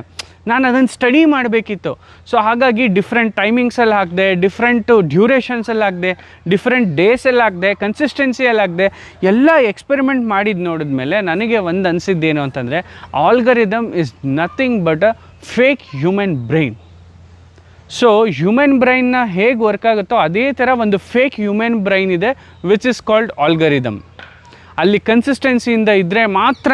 ನಾನು ಅದನ್ನು ಸ್ಟಡಿ ಮಾಡಬೇಕಿತ್ತು. ಸೊ ಹಾಗಾಗಿ ಡಿಫ್ರೆಂಟ್ ಟೈಮಿಂಗ್ಸಲ್ಲಿ ಹಾಕಿದೆ ಡಿಫ್ರೆಂಟು ಡ್ಯೂರೇಷನ್ಸಲ್ಲಿ ಹಾಕಿದೆ ಡಿಫ್ರೆಂಟ್ ಡೇಸಲ್ಲಿ ಹಾಕಿದೆ ಕನ್ಸಿಸ್ಟೆನ್ಸಿಯಲ್ಲಿ ಹಾಕಿದೆ, ಎಲ್ಲ ಎಕ್ಸ್ಪೆರಿಮೆಂಟ್ ಮಾಡಿದ್ದು ನೋಡಿದ್ಮೇಲೆ ನನಗೆ ಒಂದು ಅನಿಸಿದ್ದೇನು ಅಂತಂದರೆ algorithm is nothing but fake human brain so human ಬ್ರೈನ್ನ ಹೇಗೆ ವರ್ಕ್ ಆಗುತ್ತೋ ಅದೇ ಥರ ಒಂದು ಫೇಕ್ ಹ್ಯೂಮನ್ ಬ್ರೈನ್ ಇದೆ ವಿಚ್ ಇಸ್ ಕಾಲ್ಡ್ ಆಲ್ಗರಿದಮ್ ಅಲ್ಲಿ ಕನ್ಸಿಸ್ಟೆನ್ಸಿಯಿಂದ ಇದ್ದರೆ ಮಾತ್ರ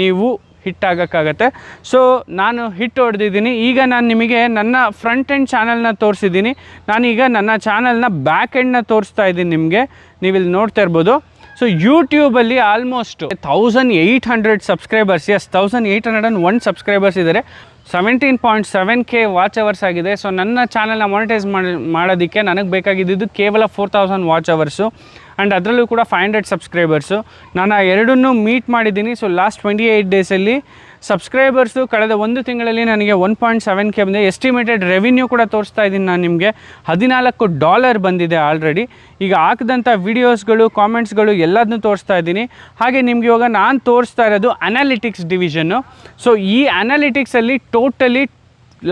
ನೀವು ಹಿಟ್ ಆಗೋಕ್ಕಾಗತ್ತೆ. ಸೊ ನಾನು ಹಿಟ್ ಹೊಡೆದಿದ್ದೀನಿ. ಈಗ ನಾನು ನಿಮಗೆ ನನ್ನ ಫ್ರಂಟ್ ಎಂಡ್ ಚಾನಲ್ನ ತೋರಿಸಿದ್ದೀನಿ. ನಾನೀಗ ನನ್ನ ಚಾನಲ್ನ ಬ್ಯಾಕ್ ಎಂಡ್ನ ತೋರಿಸ್ತಾ ಇದ್ದೀನಿ ನಿಮಗೆ. ನೀವಿಲ್ಲಿ ನೋಡ್ತಾ ಇರ್ಬೋದು. ಸೊ ಯೂಟ್ಯೂಬಲ್ಲಿ almost thousand eight hundred subscribers yes thousand eight hundred and one subscribers ಇದ್ದಾರೆ seventeen point seven K watch hours ಆಗಿದೆ. ಸೊ ನನ್ನ ಚಾನಲ್ನ ಮಾನಿಟೈಸ್ ಮಾಡಿ, ಮಾಡೋದಕ್ಕೆ ನನಗೆ ಬೇಕಾಗಿದ್ದು ಕೇವಲ four thousand watch hours and ಅದರಲ್ಲೂ ಕೂಡ ಫೈವ್ ಹಂಡ್ರೆಡ್ ಸಬ್ಸ್ಕ್ರೈಬರ್ಸು ನಾನು ಆ ಎರಡನ್ನೂ ಮೀಟ್ ಮಾಡಿದ್ದೀನಿ. ಸೊ ಲಾಸ್ಟ್ ಟ್ವೆಂಟಿ ಏಯ್ಟ್ ಡೇಸಲ್ಲಿ ಸಬ್ಸ್ಕ್ರೈಬರ್ಸು ಕಳೆದ ಒಂದು ತಿಂಗಳಲ್ಲಿ ನನಗೆ ಒನ್ ಪಾಯಿಂಟ್ ಸೆವೆನ್ ಕೆ ಬಂದಿದೆ. ಎಸ್ಟಿಮೇಟೆಡ್ ರೆವಿನ್ಯೂ ಕೂಡ ತೋರಿಸ್ತಾ ಇದ್ದೀನಿ ನಾನು ನಿಮಗೆ. ಹದಿನಾಲ್ಕು ಡಾಲರ್ ಬಂದಿದೆ ಆಲ್ರೆಡಿ ಈಗ ಹಾಕಿದಂಥ ವೀಡಿಯೋಸ್ಗಳು ಕಾಮೆಂಟ್ಸ್ಗಳು ಎಲ್ಲದನ್ನೂ ತೋರಿಸ್ತಾ ಇದ್ದೀನಿ. ಹಾಗೆ ನಿಮ್ಗೆ ಇವಾಗ ನಾನು ತೋರಿಸ್ತಾ ಇರೋದು ಅನಾಲಿಟಿಕ್ಸ್ ಡಿವಿಷನ್ನು ಸೊ ಈ ಅನಾಲಿಟಿಕ್ಸಲ್ಲಿ ಟೋಟಲಿ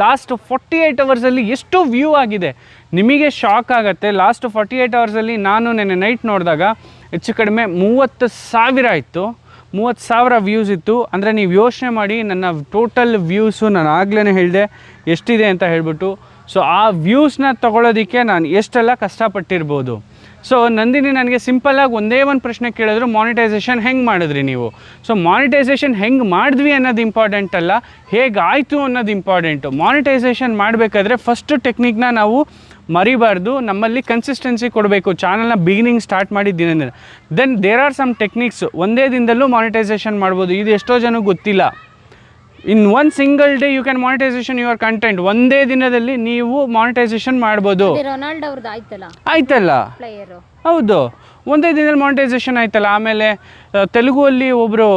ಲಾಸ್ಟ್ ಫೋರ್ಟಿ ಏಯ್ಟ್ ಅವರ್ಸಲ್ಲಿ ಎಷ್ಟು ವ್ಯೂ ಆಗಿದೆ? ನಿಮಗೆ ಶಾಕ್ ಆಗುತ್ತೆ. ಲಾಸ್ಟ್ ಫೋರ್ಟಿ ಏಯ್ಟ್ ಅವರ್ಸಲ್ಲಿ ನಾನು ನೆನ್ನೆ ನೈಟ್ ನೋಡಿದಾಗ ಹೆಚ್ಚು ಕಡಿಮೆ ಮೂವತ್ತು ಸಾವಿರ ಇತ್ತು ಮೂವತ್ತು ಸಾವಿರ ವ್ಯೂಸ್ ಇತ್ತು. ಅಂದರೆ ನೀವು ಯೋಚನೆ ಮಾಡಿ ನನ್ನ ಟೋಟಲ್ ವ್ಯೂಸು ನಾನು ಆಗ್ಲೇ ಹೇಳಿದೆ ಎಷ್ಟಿದೆ ಅಂತ ಹೇಳ್ಬಿಟ್ಟು. ಸೊ ಆ ವ್ಯೂಸ್ನ ತೊಗೊಳೋದಕ್ಕೆ ನಾನು ಎಷ್ಟೆಲ್ಲ ಕಷ್ಟಪಟ್ಟಿರ್ಬೋದು. ಸೊ ನಂದಿನಿ ನನಗೆ ಸಿಂಪಲ್ಲಾಗಿ ಒಂದೇ ಒಂದು ಪ್ರಶ್ನೆ ಕೇಳಿದ್ರು ಮಾನಿಟೈಸೇಷನ್ ಹೆಂಗೆ ಮಾಡಿದ್ರಿ ನೀವು? ಸೊ ಮಾನಿಟೈಸೇಷನ್ ಹೆಂಗೆ ಮಾಡಿದ್ವಿ ಅನ್ನೋದು ಇಂಪಾರ್ಟೆಂಟ್ ಅಲ್ಲ, ಹೇಗಾಯಿತು ಅನ್ನೋದು ಇಂಪಾರ್ಟೆಂಟು ಮಾನಿಟೈಸೇಷನ್ ಮಾಡಬೇಕಾದ್ರೆ ಫಸ್ಟು ಟೆಕ್ನಿಕ್ನ ನಾವು ಮರಿಬಾರ್ದು ನಮ್ಮಲ್ಲಿ ಕನ್ಸಿಸ್ಟೆನ್ಸಿ ಕೊಡಬೇಕು. ಚಾನಲ್ನ ಬಿಗಿನಿಂಗ್ ಸ್ಟಾರ್ಟ್ ಮಾಡಿದ್ದೀನಿ then there are some techniques ಒಂದೇ ದಿನದಲ್ಲೂ ಮಾನಿಟೈಸೇಷನ್ ಮಾಡ್ಬೋದು. ಇದು ಎಷ್ಟೋ ಜನಕ್ಕೆ ಗೊತ್ತಿಲ್ಲ. In one single day you can monetisation your content ಒಂದೇ ದಿನದಲ್ಲಿ ನೀವು ಮಾನಿಟೈಸೇಷನ್ ಮಾಡ್ಬೋದು. ಆಯ್ತಲ್ಲ? ಹೌದು. ಒಂದೇ ದಿನದಲ್ಲಿ ಮಾನಿಟೈಸೇಷನ್ ಆಯ್ತಲ್ಲ. ಆಮೇಲೆ ತೆಲುಗು ತೆಲುಗುವಲ್ಲಿ ಒಬ್ಬರು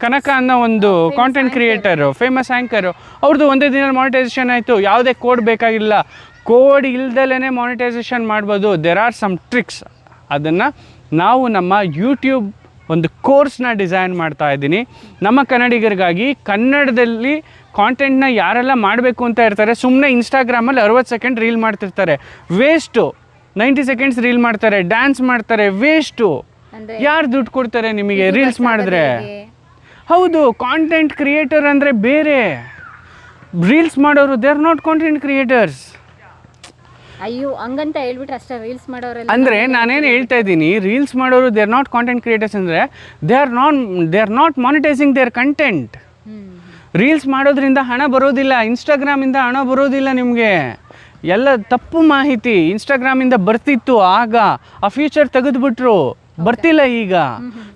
ಕನಕ ಅನ್ನೋ ಒಂದು ಕಾಂಟೆಂಟ್ ಕ್ರಿಯೇಟರು ಫೇಮಸ್ ಆ್ಯಂಕರು ಅವ್ರದ್ದು ಒಂದೇ ದಿನದಲ್ಲಿ ಮಾನಿಟೈಸೇಷನ್ ಆಯಿತು. ಯಾವುದೇ ಕೋಡ್ ಬೇಕಾಗಿಲ್ಲ. ಕೋಡ್ ಇಲ್ದಲೇ ಮಾನಿಟೈಸೇಷನ್ ಮಾಡ್ಬೋದು. ದೆರ್ ಆರ್ ಸಮ್ ಟ್ರಿಕ್ಸ್ ಅದನ್ನು ನಾವು ನಮ್ಮ ಯೂಟ್ಯೂಬ್ ಒಂದು ಕೋರ್ಸ್ನ ಡಿಸೈನ್ ಮಾಡ್ತಾ ಇದ್ದೀನಿ. ನಮ್ಮ ಕನ್ನಡಿಗರಿಗಾಗಿ ಕನ್ನಡದಲ್ಲಿ ಕಾಂಟೆಂಟ್ನ ಯಾರೆಲ್ಲ ಮಾಡಬೇಕು ಅಂತ ಇರ್ತಾರೆ ಸುಮ್ಮನೆ ಇನ್ಸ್ಟಾಗ್ರಾಮಲ್ಲಿ ಅರವತ್ತು ಸೆಕೆಂಡ್ ರೀಲ್ ಮಾಡ್ತಿರ್ತಾರೆ. ವೇಸ್ಟು ನೈಂಟಿ ಸೆಕೆಂಡ್ಸ್ ರೀಲ್ ಮಾಡ್ತಾರೆ ಡ್ಯಾನ್ಸ್ ಮಾಡ್ತಾರೆ ವೇಸ್ಟು ಯಾರು ದುಡ್ಡು ಕೊಡ್ತಾರೆ ನಿಮಗೆ ರೀಲ್ಸ್ ಮಾಡಿದ್ರೆ? ಹೌದು ಕಾಂಟೆಂಟ್ ಕ್ರಿಯೇಟರ್ ಅಂದರೆ ಬೇರೆ. ರೀಲ್ಸ್ ಮಾಡೋರು they are not content creators ಅಯ್ಯೋ ಹಂಗಂತ ಹೇಳ್ಬಿಟ್ರೆ ಅಷ್ಟೇ ರೀಲ್ಸ್ ಮಾಡೋರೆಲ್ಲ. ಅಂದರೆ ನಾನೇನು ಹೇಳ್ತಾ ಇದ್ದೀನಿ ರೀಲ್ಸ್ ಮಾಡೋರು they are not content creators ಅಂದರೆ they are non they are not monetising their content reels ಮಾಡೋದ್ರಿಂದ ಹಣ ಬರೋದಿಲ್ಲ ಇನ್ಸ್ಟಾಗ್ರಾಮಿಂದ ಹಣ ಬರೋದಿಲ್ಲ ನಿಮಗೆ. ಎಲ್ಲ ತಪ್ಪು ಮಾಹಿತಿ ಇನ್ಸ್ಟಾಗ್ರಾಮಿಂದ ಬರ್ತಿತ್ತು ಆಗ ಆ ಫ್ಯೂಚರ್ ತೆಗೆದುಬಿಟ್ರು ಬರ್ತಿಲ್ಲ ಈಗ.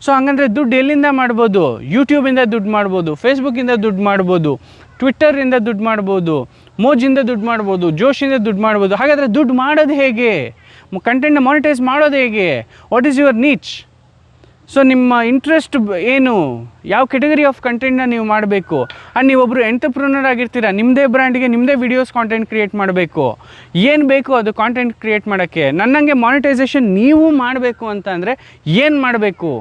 ಸೊ ಹಂಗಂದ್ರೆ ದುಡ್ಡು ಎಲ್ಲಿಂದ ಮಾಡ್ಬೋದು? ಯೂಟ್ಯೂಬಿಂದ ದುಡ್ಡು ಮಾಡ್ಬೋದು ಫೇಸ್ಬುಕ್ಕಿಂದ ದುಡ್ಡು ಮಾಡ್ಬೋದು ಟ್ವಿಟ್ಟರಿಂದ ದುಡ್ಡು ಮಾಡ್ಬೋದು. ಮೋಜಿಂದ ದುಡ್ಡು ಮಾಡ್ಬೋದು, ಜೋಶಿಂದ ದುಡ್ಡು ಮಾಡ್ಬೋದು. ಹಾಗಾದರೆ ದುಡ್ಡು ಮಾಡೋದು ಹೇಗೆ? ಕಂಟೆಂಟ್ನ ಮಾನಿಟೈಸ್ ಮಾಡೋದು ಹೇಗೆ? What is your niche so ನಿಮ್ಮ ಇಂಟ್ರೆಸ್ಟ್ ಏನು? ಯಾವ ಕೆಟಗರಿ ಆಫ್ ಕಂಟೆಂಟ್ನ ನೀವು ಮಾಡಬೇಕು? ಆ್ಯಂಡ್ ನೀವೊಬ್ಬರು ಎಂಟರ್ಪ್ರೂನರ್ ಆಗಿರ್ತೀರ ನಿಮ್ಮದೇ ಬ್ರ್ಯಾಂಡ್ಗೆ ನಿಮ್ಮದೇ ವಿಡಿಯೋಸ್ ಕಾಂಟೆಂಟ್ ಕ್ರಿಯೇಟ್ ಮಾಡಬೇಕು. ಏನು ಬೇಕು ಅದು ಕಾಂಟೆಂಟ್ ಕ್ರಿಯೇಟ್ ಮಾಡೋಕ್ಕೆ? ನನ್ನಂಗೆ ಮಾನಿಟೈಸೇಷನ್ ನೀವು ಮಾಡಬೇಕು ಅಂತ ಅಂದರೆ ಏನು ಮಾಡಬೇಕು?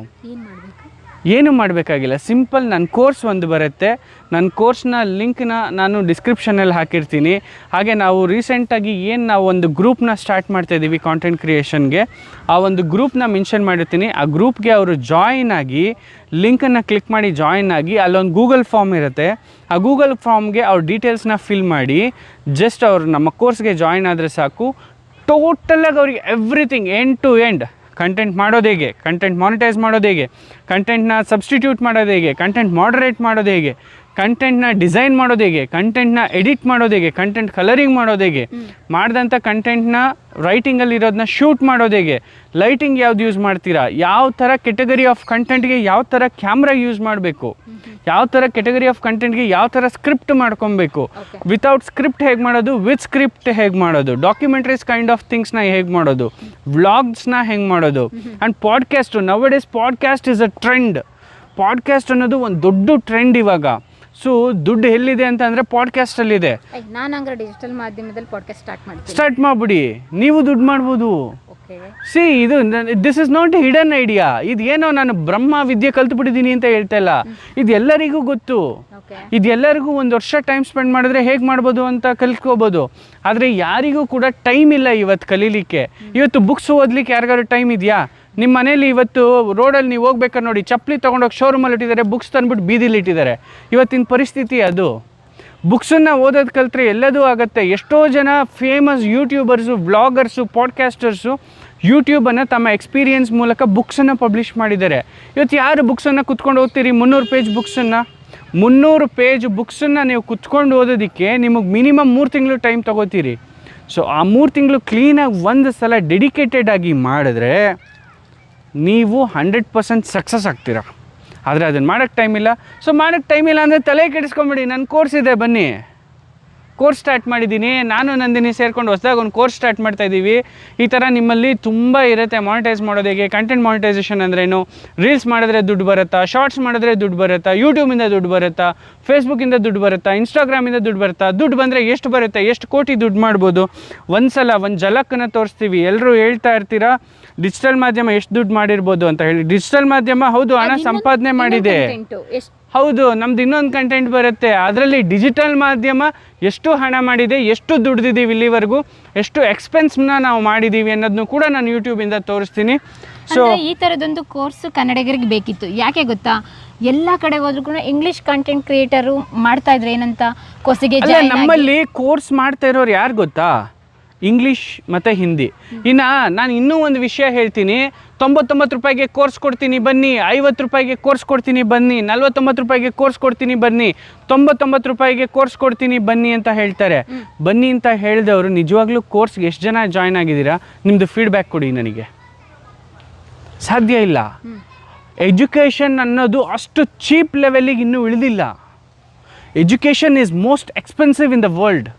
ಏನು ಮಾಡಬೇಕಾಗಿಲ್ಲ. ಸಿಂಪಲ್ ನನ್ನ ಕೋರ್ಸ್ ಒಂದು ಬರುತ್ತೆ. ನನ್ನ ಕೋರ್ಸ್ನ ಲಿಂಕ್ನ ನಾನು ಡಿಸ್ಕ್ರಿಪ್ಷನಲ್ಲಿ ಹಾಕಿರ್ತೀನಿ. ಹಾಗೆ ನಾವು ರೀಸೆಂಟಾಗಿ ಏನು ನಾವು ಒಂದು ಗ್ರೂಪ್ನ ಸ್ಟಾರ್ಟ್ ಮಾಡ್ತಾ ಇದ್ದೀವಿ ಕಾಂಟೆಂಟ್ ಕ್ರಿಯೇಷನ್ಗೆ ಆ ಒಂದು ಗ್ರೂಪ್ನ ಮೆನ್ಷನ್ ಮಾಡಿರ್ತೀನಿ. ಆ ಗ್ರೂಪ್ಗೆ ಅವರು ಜಾಯಿನ್ ಆಗಿ ಲಿಂಕನ್ನು ಕ್ಲಿಕ್ ಮಾಡಿ ಜಾಯಿನ್ ಆಗಿ, ಅಲ್ಲೊಂದು ಗೂಗಲ್ ಫಾರ್ಮ್ ಇರುತ್ತೆ. ಆ ಗೂಗಲ್ ಫಾರ್ಮ್ಗೆ ಅವ್ರ ಡೀಟೇಲ್ಸ್ನ ಫಿಲ್ ಮಾಡಿ ಜಸ್ಟ್ ಅವರು ನಮ್ಮ ಕೋರ್ಸ್ಗೆ ಜಾಯಿನ್ ಆದರೆ ಸಾಕು. ಟೋಟಲಾಗಿ ಅವ್ರಿಗೆ everything end to end content ಮಾಡೋದು ಹೇಗೆ? ಕಂಟೆಂಟ್ ಮಾನಿಟೈಸ್ ಮಾಡೋದು ಹೇಗೆ? ಕಂಟೆಂಟ್ನ ಸಬ್ಸ್ಟಿಟ್ಯೂಟ್ ಮಾಡೋದು ಹೇಗೆ? ಕಂಟೆಂಟ್ ಮಾಡರೇಟ್ ಮಾಡೋದು ಹೇಗೆ? ಕಂಟೆಂಟ್ನ ಡಿಸೈನ್ ಮಾಡೋದು ಹೇಗೆ? ಕಂಟೆಂಟ್ನ ಎಡಿಟ್ ಮಾಡೋದು ಹೇಗೆ? ಕಂಟೆಂಟ್ ಕಲರಿಂಗ್ ಮಾಡೋದು ಹೇಗೆ? ಮಾಡಿದಂಥ ಕಂಟೆಂಟ್ನ ರೈಟಿಂಗಲ್ಲಿ ಇರೋದನ್ನ ಶೂಟ್ ಮಾಡೋದು ಹೇಗೆ? ಲೈಟಿಂಗ್ ಯಾವ್ದು ಯೂಸ್ ಮಾಡ್ತೀರಾ? ಯಾವ ಥರ ಕೆಟಗರಿ ಆಫ್ ಕಂಟೆಂಟ್ಗೆ ಯಾವ ಥರ ಕ್ಯಾಮ್ರಾ ಯೂಸ್ ಮಾಡಬೇಕು? ಯಾವ ಥರ ಕೆಟಗರಿ ಆಫ್ ಕಂಟೆಂಟ್ಗೆ ಯಾವ ಥರ ಸ್ಕ್ರಿಪ್ಟ್ ಮಾಡ್ಕೊಬೇಕು. ವಿತೌಟ್ ಸ್ಕ್ರಿಪ್ಟ್ ಹೇಗೆ ಮಾಡೋದು? ವಿತ್ ಸ್ಕ್ರಿಪ್ಟ್ ಹೇಗೆ ಮಾಡೋದು? ಡಾಕ್ಯುಮೆಂಟ್ರೀಸ್ ಕೈಂಡ್ ಆಫ್ ಥಿಂಗ್ಸ್ನ ಹೇಗೆ ಮಾಡೋದು? ವ್ಲಾಗ್ಸ್ನ ಹೆಂಗೆ ಮಾಡೋದು? And podcast nowadays podcast is a trend podcast ಅನ್ನೋದು ಒಂದು ದೊಡ್ಡ ಟ್ರೆಂಡ್ ಇವಾಗ. ಸೊ ದುಡ್ಡು ಎಲ್ಲಿದೆ ಅಂತ ಅಂದರೆ ಪಾಡ್ಕ್ಯಾಸ್ಟಲ್ಲಿದೆ ನಾನು ಹಂಗಾರೆ ಡಿಜಿಟಲ್ ಮಾಧ್ಯಮದಲ್ಲಿ ಪಾಡ್ಕಾಸ್ಟ್ ಸ್ಟಾರ್ಟ್ ಮಾಡ್ತೀನಿ. ಸ್ಟಾರ್ಟ್ ಮಾಡಿಬಿಡಿ. ನೀವು ದುಡ್ಡು ಮಾಡ್ಬೋದು. ಸಿ ಇದು this is not hidden idea ಇದು ಏನೋ ನಾನು ಬ್ರಹ್ಮ ವಿದ್ಯೆ ಕಲ್ತ್ಬಿಟ್ಟಿದ್ದೀನಿ ಅಂತ ಹೇಳ್ತಾ ಇಲ್ಲ. ಇದು ಎಲ್ಲರಿಗೂ ಗೊತ್ತು. ಇದು ಎಲ್ಲರಿಗೂ ಒಂದು ವರ್ಷ ಟೈಮ್ ಸ್ಪೆಂಡ್ ಮಾಡಿದ್ರೆ ಹೇಗೆ ಮಾಡ್ಬೋದು ಅಂತ ಕಲ್ತ್ಕೋಬೋದು. ಆದರೆ ಯಾರಿಗೂ ಕೂಡ ಟೈಮ್ ಇಲ್ಲ ಇವತ್ತು ಕಲೀಲಿಕ್ಕೆ. ಇವತ್ತು ಬುಕ್ಸ್ ಓದ್ಲಿಕ್ಕೆ ಯಾರಿಗಾದ್ರು ಟೈಮ್ ಇದೆಯಾ? ನಿಮ್ಮ ಮನೇಲಿ ಇವತ್ತು ರೋಡಲ್ಲಿ ನೀವು ಹೋಗ್ಬೇಕಾದ್ರೆ ನೋಡಿ, ಚಪ್ಪಲಿ ತೊಗೊಂಡೋಗಿ ಶೋರೂಮಲ್ಲಿ ಇಟ್ಟಿದ್ದಾರೆ ಬುಕ್ಸ್ ತಂದ್ಬಿಟ್ಟು ಬೀದಿಲಿ ಇಟ್ಟಿದ್ದಾರೆ. ಇವತ್ತಿನ ಪರಿಸ್ಥಿತಿ ಅದು. ಬುಕ್ಸನ್ನು ಓದೋದು ಕಲಿತ್ರೆ ಎಲ್ಲದೂ ಆಗುತ್ತೆ. ಎಷ್ಟೋ ಜನ ಫೇಮಸ್ ಯೂಟ್ಯೂಬರ್ಸು ಬ್ಲಾಗರ್ಸು ಪಾಡ್ಕ್ಯಾಸ್ಟರ್ಸು ಯೂಟ್ಯೂಬನ್ನು ತಮ್ಮ ಎಕ್ಸ್ಪೀರಿಯನ್ಸ್ ಮೂಲಕ ಬುಕ್ಸನ್ನು ಪಬ್ಲಿಷ್ ಮಾಡಿದ್ದಾರೆ. ಇವತ್ತು ಯಾರು ಬುಕ್ಸನ್ನು ಕುತ್ಕೊಂಡು ಓದ್ತೀರಿ? ಮುನ್ನೂರು ಪೇಜ್ ಬುಕ್ಸನ್ನು ಮುನ್ನೂರು ಪೇಜ್ ಬುಕ್ಸನ್ನು ನೀವು ಕುತ್ಕೊಂಡು ಓದೋದಕ್ಕೆ ನಿಮಗೆ ಮಿನಿಮಮ್ ಮೂರು ತಿಂಗಳು ಟೈಮ್ ತೊಗೋತೀರಿ. ಸೊ ಆ ಮೂರು ತಿಂಗಳು ಕ್ಲೀನಾಗಿ ಒಂದು ಸಲ ಡೆಡಿಕೇಟೆಡ್ ಆಗಿ ಮಾಡಿದ್ರೆ ನೀವು ಹಂಡ್ರೆಡ್ ಪರ್ಸೆಂಟ್ ಸಕ್ಸಸ್ ಆಗ್ತೀರಾ. ಆದರೆ ಅದನ್ನು ಮಾಡೋಕ್ಕೆ ಟೈಮ್ ಇಲ್ಲ. ಸೊ ಮಾಡೋಕ್ಕೆ ಟೈಮ್ ಇಲ್ಲ ಅಂದರೆ ತಲೆ ಕೆಡಿಸ್ಕೊಂಬಿಡಿ. ನನ್ನ ಕೋರ್ಸ್ ಇದೆ, ಬನ್ನಿ. ಕೋರ್ಸ್ ಸ್ಟಾರ್ಟ್ ಮಾಡಿದ್ದೀನಿ. ನಾನು ನಂದಿನಿ ಸೇರ್ಕೊಂಡು ಹೊಸದಾಗಿ ಒಂದು ಕೋರ್ಸ್ ಸ್ಟಾರ್ಟ್ ಮಾಡ್ತಾ ಇದ್ದೀವಿ ಈ ಥರ ನಿಮ್ಮಲ್ಲಿ ತುಂಬ ಇರುತ್ತೆ ಮಾನಿಟೈಸ್ ಮಾಡೋದು ಹೇಗೆ? ಕಂಟೆಂಟ್ ಮಾನಿಟೈಸೇಷನ್ ಅಂದ್ರೇನು ರೀಲ್ಸ್ ಮಾಡಿದ್ರೆ ದುಡ್ಡು ಬರುತ್ತಾ? ಶಾರ್ಟ್ಸ್ ಮಾಡಿದ್ರೆ ದುಡ್ಡು ಬರುತ್ತಾ? ಯೂಟ್ಯೂಬಿಂದ ದುಡ್ಡು ಬರುತ್ತಾ? ಫೇಸ್ಬುಕ್ಕಿಂದ ದುಡ್ಡು ಬರುತ್ತಾ? ಇನ್ಸ್ಟಾಗ್ರಾಮಿಂದ ದುಡ್ಡು ಬರುತ್ತಾ? ದುಡ್ಡು ಬಂದರೆ ಎಷ್ಟು ಬರುತ್ತೆ? ಎಷ್ಟು ಕೋಟಿ ದುಡ್ಡು ಮಾಡ್ಬೋದು? ಒಂದು ಸಲ ಒಂದು ಜಲಕ್ಕನ್ನು ತೋರಿಸ್ತೀವಿ. ಎಲ್ಲರೂ ಹೇಳ್ತಾ ಇರ್ತೀರಾ? ಡಿಜಿಟಲ್ ಮಾಧ್ಯಮ ಎಷ್ಟು ದುಡ್ಡು ಮಾಡಿರ್ಬೋದು ಅಂತ ಹೇಳಿ. ಡಿಜಿಟಲ್ ಮಾಧ್ಯಮ ಹೌದು ಹಣ ಸಂಪಾದನೆ ಮಾಡಿದೆ. ಹೌದು ನಮ್ದು ಇನ್ನೊಂದು ಕಂಟೆಂಟ್ ಬರುತ್ತೆ. ಅದರಲ್ಲಿ ಡಿಜಿಟಲ್ ಮಾಧ್ಯಮ ಎಷ್ಟು ಹಣ ಮಾಡಿದೆ ಎಷ್ಟು ದುಡ್ದಿದ್ದೀವಿ ಇಲ್ಲಿವರೆಗೂ ಎಷ್ಟು ಎಕ್ಸ್ಪೆನ್ಸ್ನ ನಾವು ಮಾಡಿದ್ದೀವಿ ಅನ್ನೋದನ್ನು ಕೂಡ ನಾನು ಯೂಟ್ಯೂಬಿಂದ ತೋರಿಸ್ತೀನಿ. ಸೊ ಈ ಥರದೊಂದು ಕೋರ್ಸ್ ಕನ್ನಡಿಗರಿಗೆ ಬೇಕಿತ್ತು. ಯಾಕೆ ಗೊತ್ತಾ? ಎಲ್ಲ ಕಡೆ ಹೋದ್ರು ಕೂಡ ಇಂಗ್ಲಿಷ್ ಕಂಟೆಂಟ್ ಕ್ರಿಯೇಟರು ಮಾಡ್ತಾ ಇದ್ರು ಏನಂತ? ಕೊಸಿಗೆ ಅಲ್ಲ ನಮ್ಮಲ್ಲಿ ಕೋರ್ಸ್ ಮಾಡ್ತಾ ಇರೋರು ಯಾರು ಗೊತ್ತಾ? ಇಂಗ್ಲೀಷ್ ಮತ್ತು ಹಿಂದಿ ಇನ್ನು ನಾನು ಇನ್ನೂ ಒಂದು ವಿಷಯ ಹೇಳ್ತೀನಿ. ತೊಂಬತ್ತೊಂಬತ್ತು ರೂಪಾಯಿಗೆ ಕೋರ್ಸ್ ಕೊಡ್ತೀನಿ ಬನ್ನಿ, ಐವತ್ತು ರೂಪಾಯಿಗೆ ಕೋರ್ಸ್ ಕೊಡ್ತೀನಿ ಬನ್ನಿ, ನಲ್ವತ್ತೊಂಬತ್ತು ರೂಪಾಯಿಗೆ ಕೋರ್ಸ್ ಕೊಡ್ತೀನಿ ಬನ್ನಿ, ತೊಂಬತ್ತೊಂಬತ್ತು ರೂಪಾಯಿಗೆ ಕೋರ್ಸ್ ಕೊಡ್ತೀನಿ ಬನ್ನಿ ಅಂತ ಹೇಳ್ತಾರೆ. ಬನ್ನಿ ಅಂತ ಹೇಳಿದವರು ನಿಜವಾಗ್ಲೂ ಕೋರ್ಸ್ಗೆ ಎಷ್ಟು ಜನ ಜಾಯ್ನ್ ಆಗಿದ್ದೀರಾ? ನಿಮ್ಮದು ಫೀಡ್ಬ್ಯಾಕ್ ಕೊಡಿ ನನಗೆ. ಸಾಧ್ಯ ಇಲ್ಲ. ಎಜುಕೇಷನ್ ಅನ್ನೋದು ಅಷ್ಟು ಚೀಪ್ ಲೆವೆಲಿಗೆ ಇನ್ನೂ ಉಳಿದಿಲ್ಲ. Education is most expensive in the world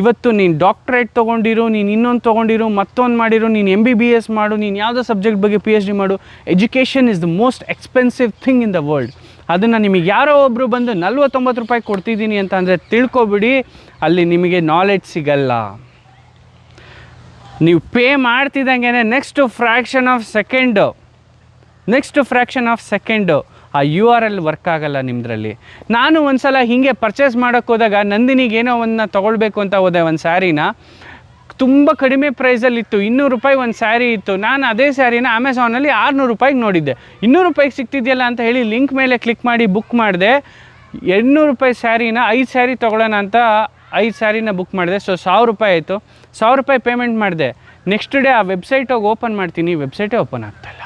ಇವತ್ತು ನೀನು ಡಾಕ್ಟ್ರೇಟ್ ತೊಗೊಂಡಿರು, ನೀನು ಇನ್ನೊಂದು ತೊಗೊಂಡಿರು, ಮತ್ತೊಂದು ಮಾಡಿರು, ನೀನು ಎಂ ಬಿ ಬಿ ಎಸ್ ಮಾಡು, ನೀನು ಯಾವುದೋ ಸಬ್ಜೆಕ್ಟ್ ಬಗ್ಗೆ ಪಿ ಎಚ್ ಡಿ ಮಾಡು education is the most expensive thing in the world ಅದನ್ನು ನಿಮಗೆ ಯಾರೋ ಒಬ್ಬರು ಬಂದು ನಲ್ವತ್ತೊಂಬತ್ತು ರೂಪಾಯಿ ಕೊಡ್ತಿದ್ದೀನಿ ಅಂತ ಅಂದರೆ ತಿಳ್ಕೊಬಿಡಿ, ಅಲ್ಲಿ ನಿಮಗೆ ನಾಲೆಡ್ಜ್ ಸಿಗಲ್ಲ. ನೀವು pay ಮಾಡ್ತಿದ್ದಂಗೆ next fraction of second next fraction of second ಆ ಯು ಆರ್ ಎಲ್ ವರ್ಕ್ ಆಗಲ್ಲ ನಿಮ್ಮದ್ರಲ್ಲಿ ನಾನು ಒಂದು ಸಲ ಹೀಗೆ ಪರ್ಚೇಸ್ ಮಾಡೋಕ್ಕೆ ಹೋದಾಗ ನಂದಿನಿಗೆ ಏನೋ ಒಂದನ್ನ ತೊಗೊಳ್ಬೇಕು ಅಂತ ಹೋದೆ ಒಂದು ಸ್ಯಾರಿನ. ತುಂಬ ಕಡಿಮೆ ಪ್ರೈಸಲ್ಲಿತ್ತು ಇನ್ನೂರು ರೂಪಾಯಿ ಒಂದು ಸ್ಯಾರಿ ಇತ್ತು. ನಾನು ಅದೇ ಸ್ಯಾರಿನ ಅಮೆಝಾನಲ್ಲಿ ಆರುನೂರು ರೂಪಾಯಿಗೆ ನೋಡಿದ್ದೆ. ಇನ್ನೂರು ರೂಪಾಯಿಗೆ ಸಿಗ್ತಿದೆಯಲ್ಲ ಅಂತ ಹೇಳಿ ಲಿಂಕ್ ಮೇಲೆ ಕ್ಲಿಕ್ ಮಾಡಿ ಬುಕ್ ಮಾಡಿದೆ. ಎಣ್ಣೂರು ರೂಪಾಯಿ ಸ್ಯಾರಿನ ಐದು ಸ್ಯಾರಿ ತೊಗೊಳ್ಳೋಣ ಅಂತ ಐದು ಸ್ಯಾರಿನ ಬುಕ್ ಮಾಡಿದೆ. ಸೊ ಸಾವಿರ ರೂಪಾಯಿ ಆಯಿತು. ಸಾವಿರ ರೂಪಾಯಿ ಪೇಮೆಂಟ್ ಮಾಡಿದೆ. ನೆಕ್ಸ್ಟ್ ಡೇ ಆ ವೆಬ್ಸೈಟ್ ಹೋಗಿ ಓಪನ್ ಮಾಡ್ತೀನಿ. ವೆಬ್ಸೈಟೇ ಓಪನ್ ಆಗ್ತಾಯಿಲ್ಲ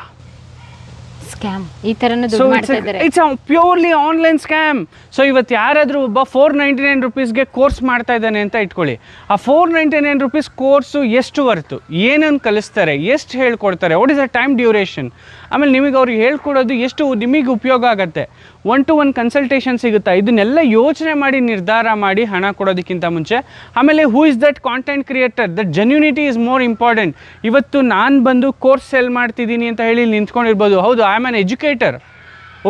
ಸ್ಕ್ಯಾಮ್ ಈ ತರನು ದುಡ್ಡು ಮಾಡ್ತಾ ಇದ್ದಾರೆ. It's purely online scam so ಇವತ್ತು ಯಾರಾದರೂ ಒಬ್ಬ ಫೋರ್ ನೈಂಟಿ ನೈನ್ ರುಪೀಸ್ಗೆ ಕೋರ್ಸ್ ಮಾಡ್ತಾ ಇದ್ದಾನೆ ಅಂತ ಇಟ್ಕೊಳ್ಳಿ. ಆ four ninety nine rupees course ಎಷ್ಟು ವರ್ತು ಏನನ್ನು ಕಲಿಸ್ತಾರೆ? ಎಷ್ಟು ಹೇಳ್ಕೊಡ್ತಾರೆ? What is a time duration ಆಮೇಲೆ ನಿಮಗೆ ಅವ್ರಿಗೆ ಹೇಳ್ಕೊಡೋದು ಎಷ್ಟು ನಿಮಗೆ ಉಪಯೋಗ ಆಗುತ್ತೆ? ಒನ್ ಟು ಒನ್ ಕನ್ಸಲ್ಟೇಷನ್ ಸಿಗುತ್ತಾ? ಇದನ್ನೆಲ್ಲ ಯೋಚನೆ ಮಾಡಿ, ನಿರ್ಧಾರ ಮಾಡಿ ಹಣ ಕೊಡೋದಕ್ಕಿಂತ ಮುಂಚೆ. ಆಮೇಲೆ who is that content creator that genuinity is more important ಇವತ್ತು ನಾನು ಬಂದು ಕೋರ್ಸ್ ಸೆಲ್ ಮಾಡ್ತಿದ್ದೀನಿ ಅಂತ ಹೇಳಿ ನಿಂತ್ಕೊಂಡಿರ್ಬೋದು. ಹೌದು ಐ ಆಮ್ ಆನ್ ಎಜುಕೇಟರ್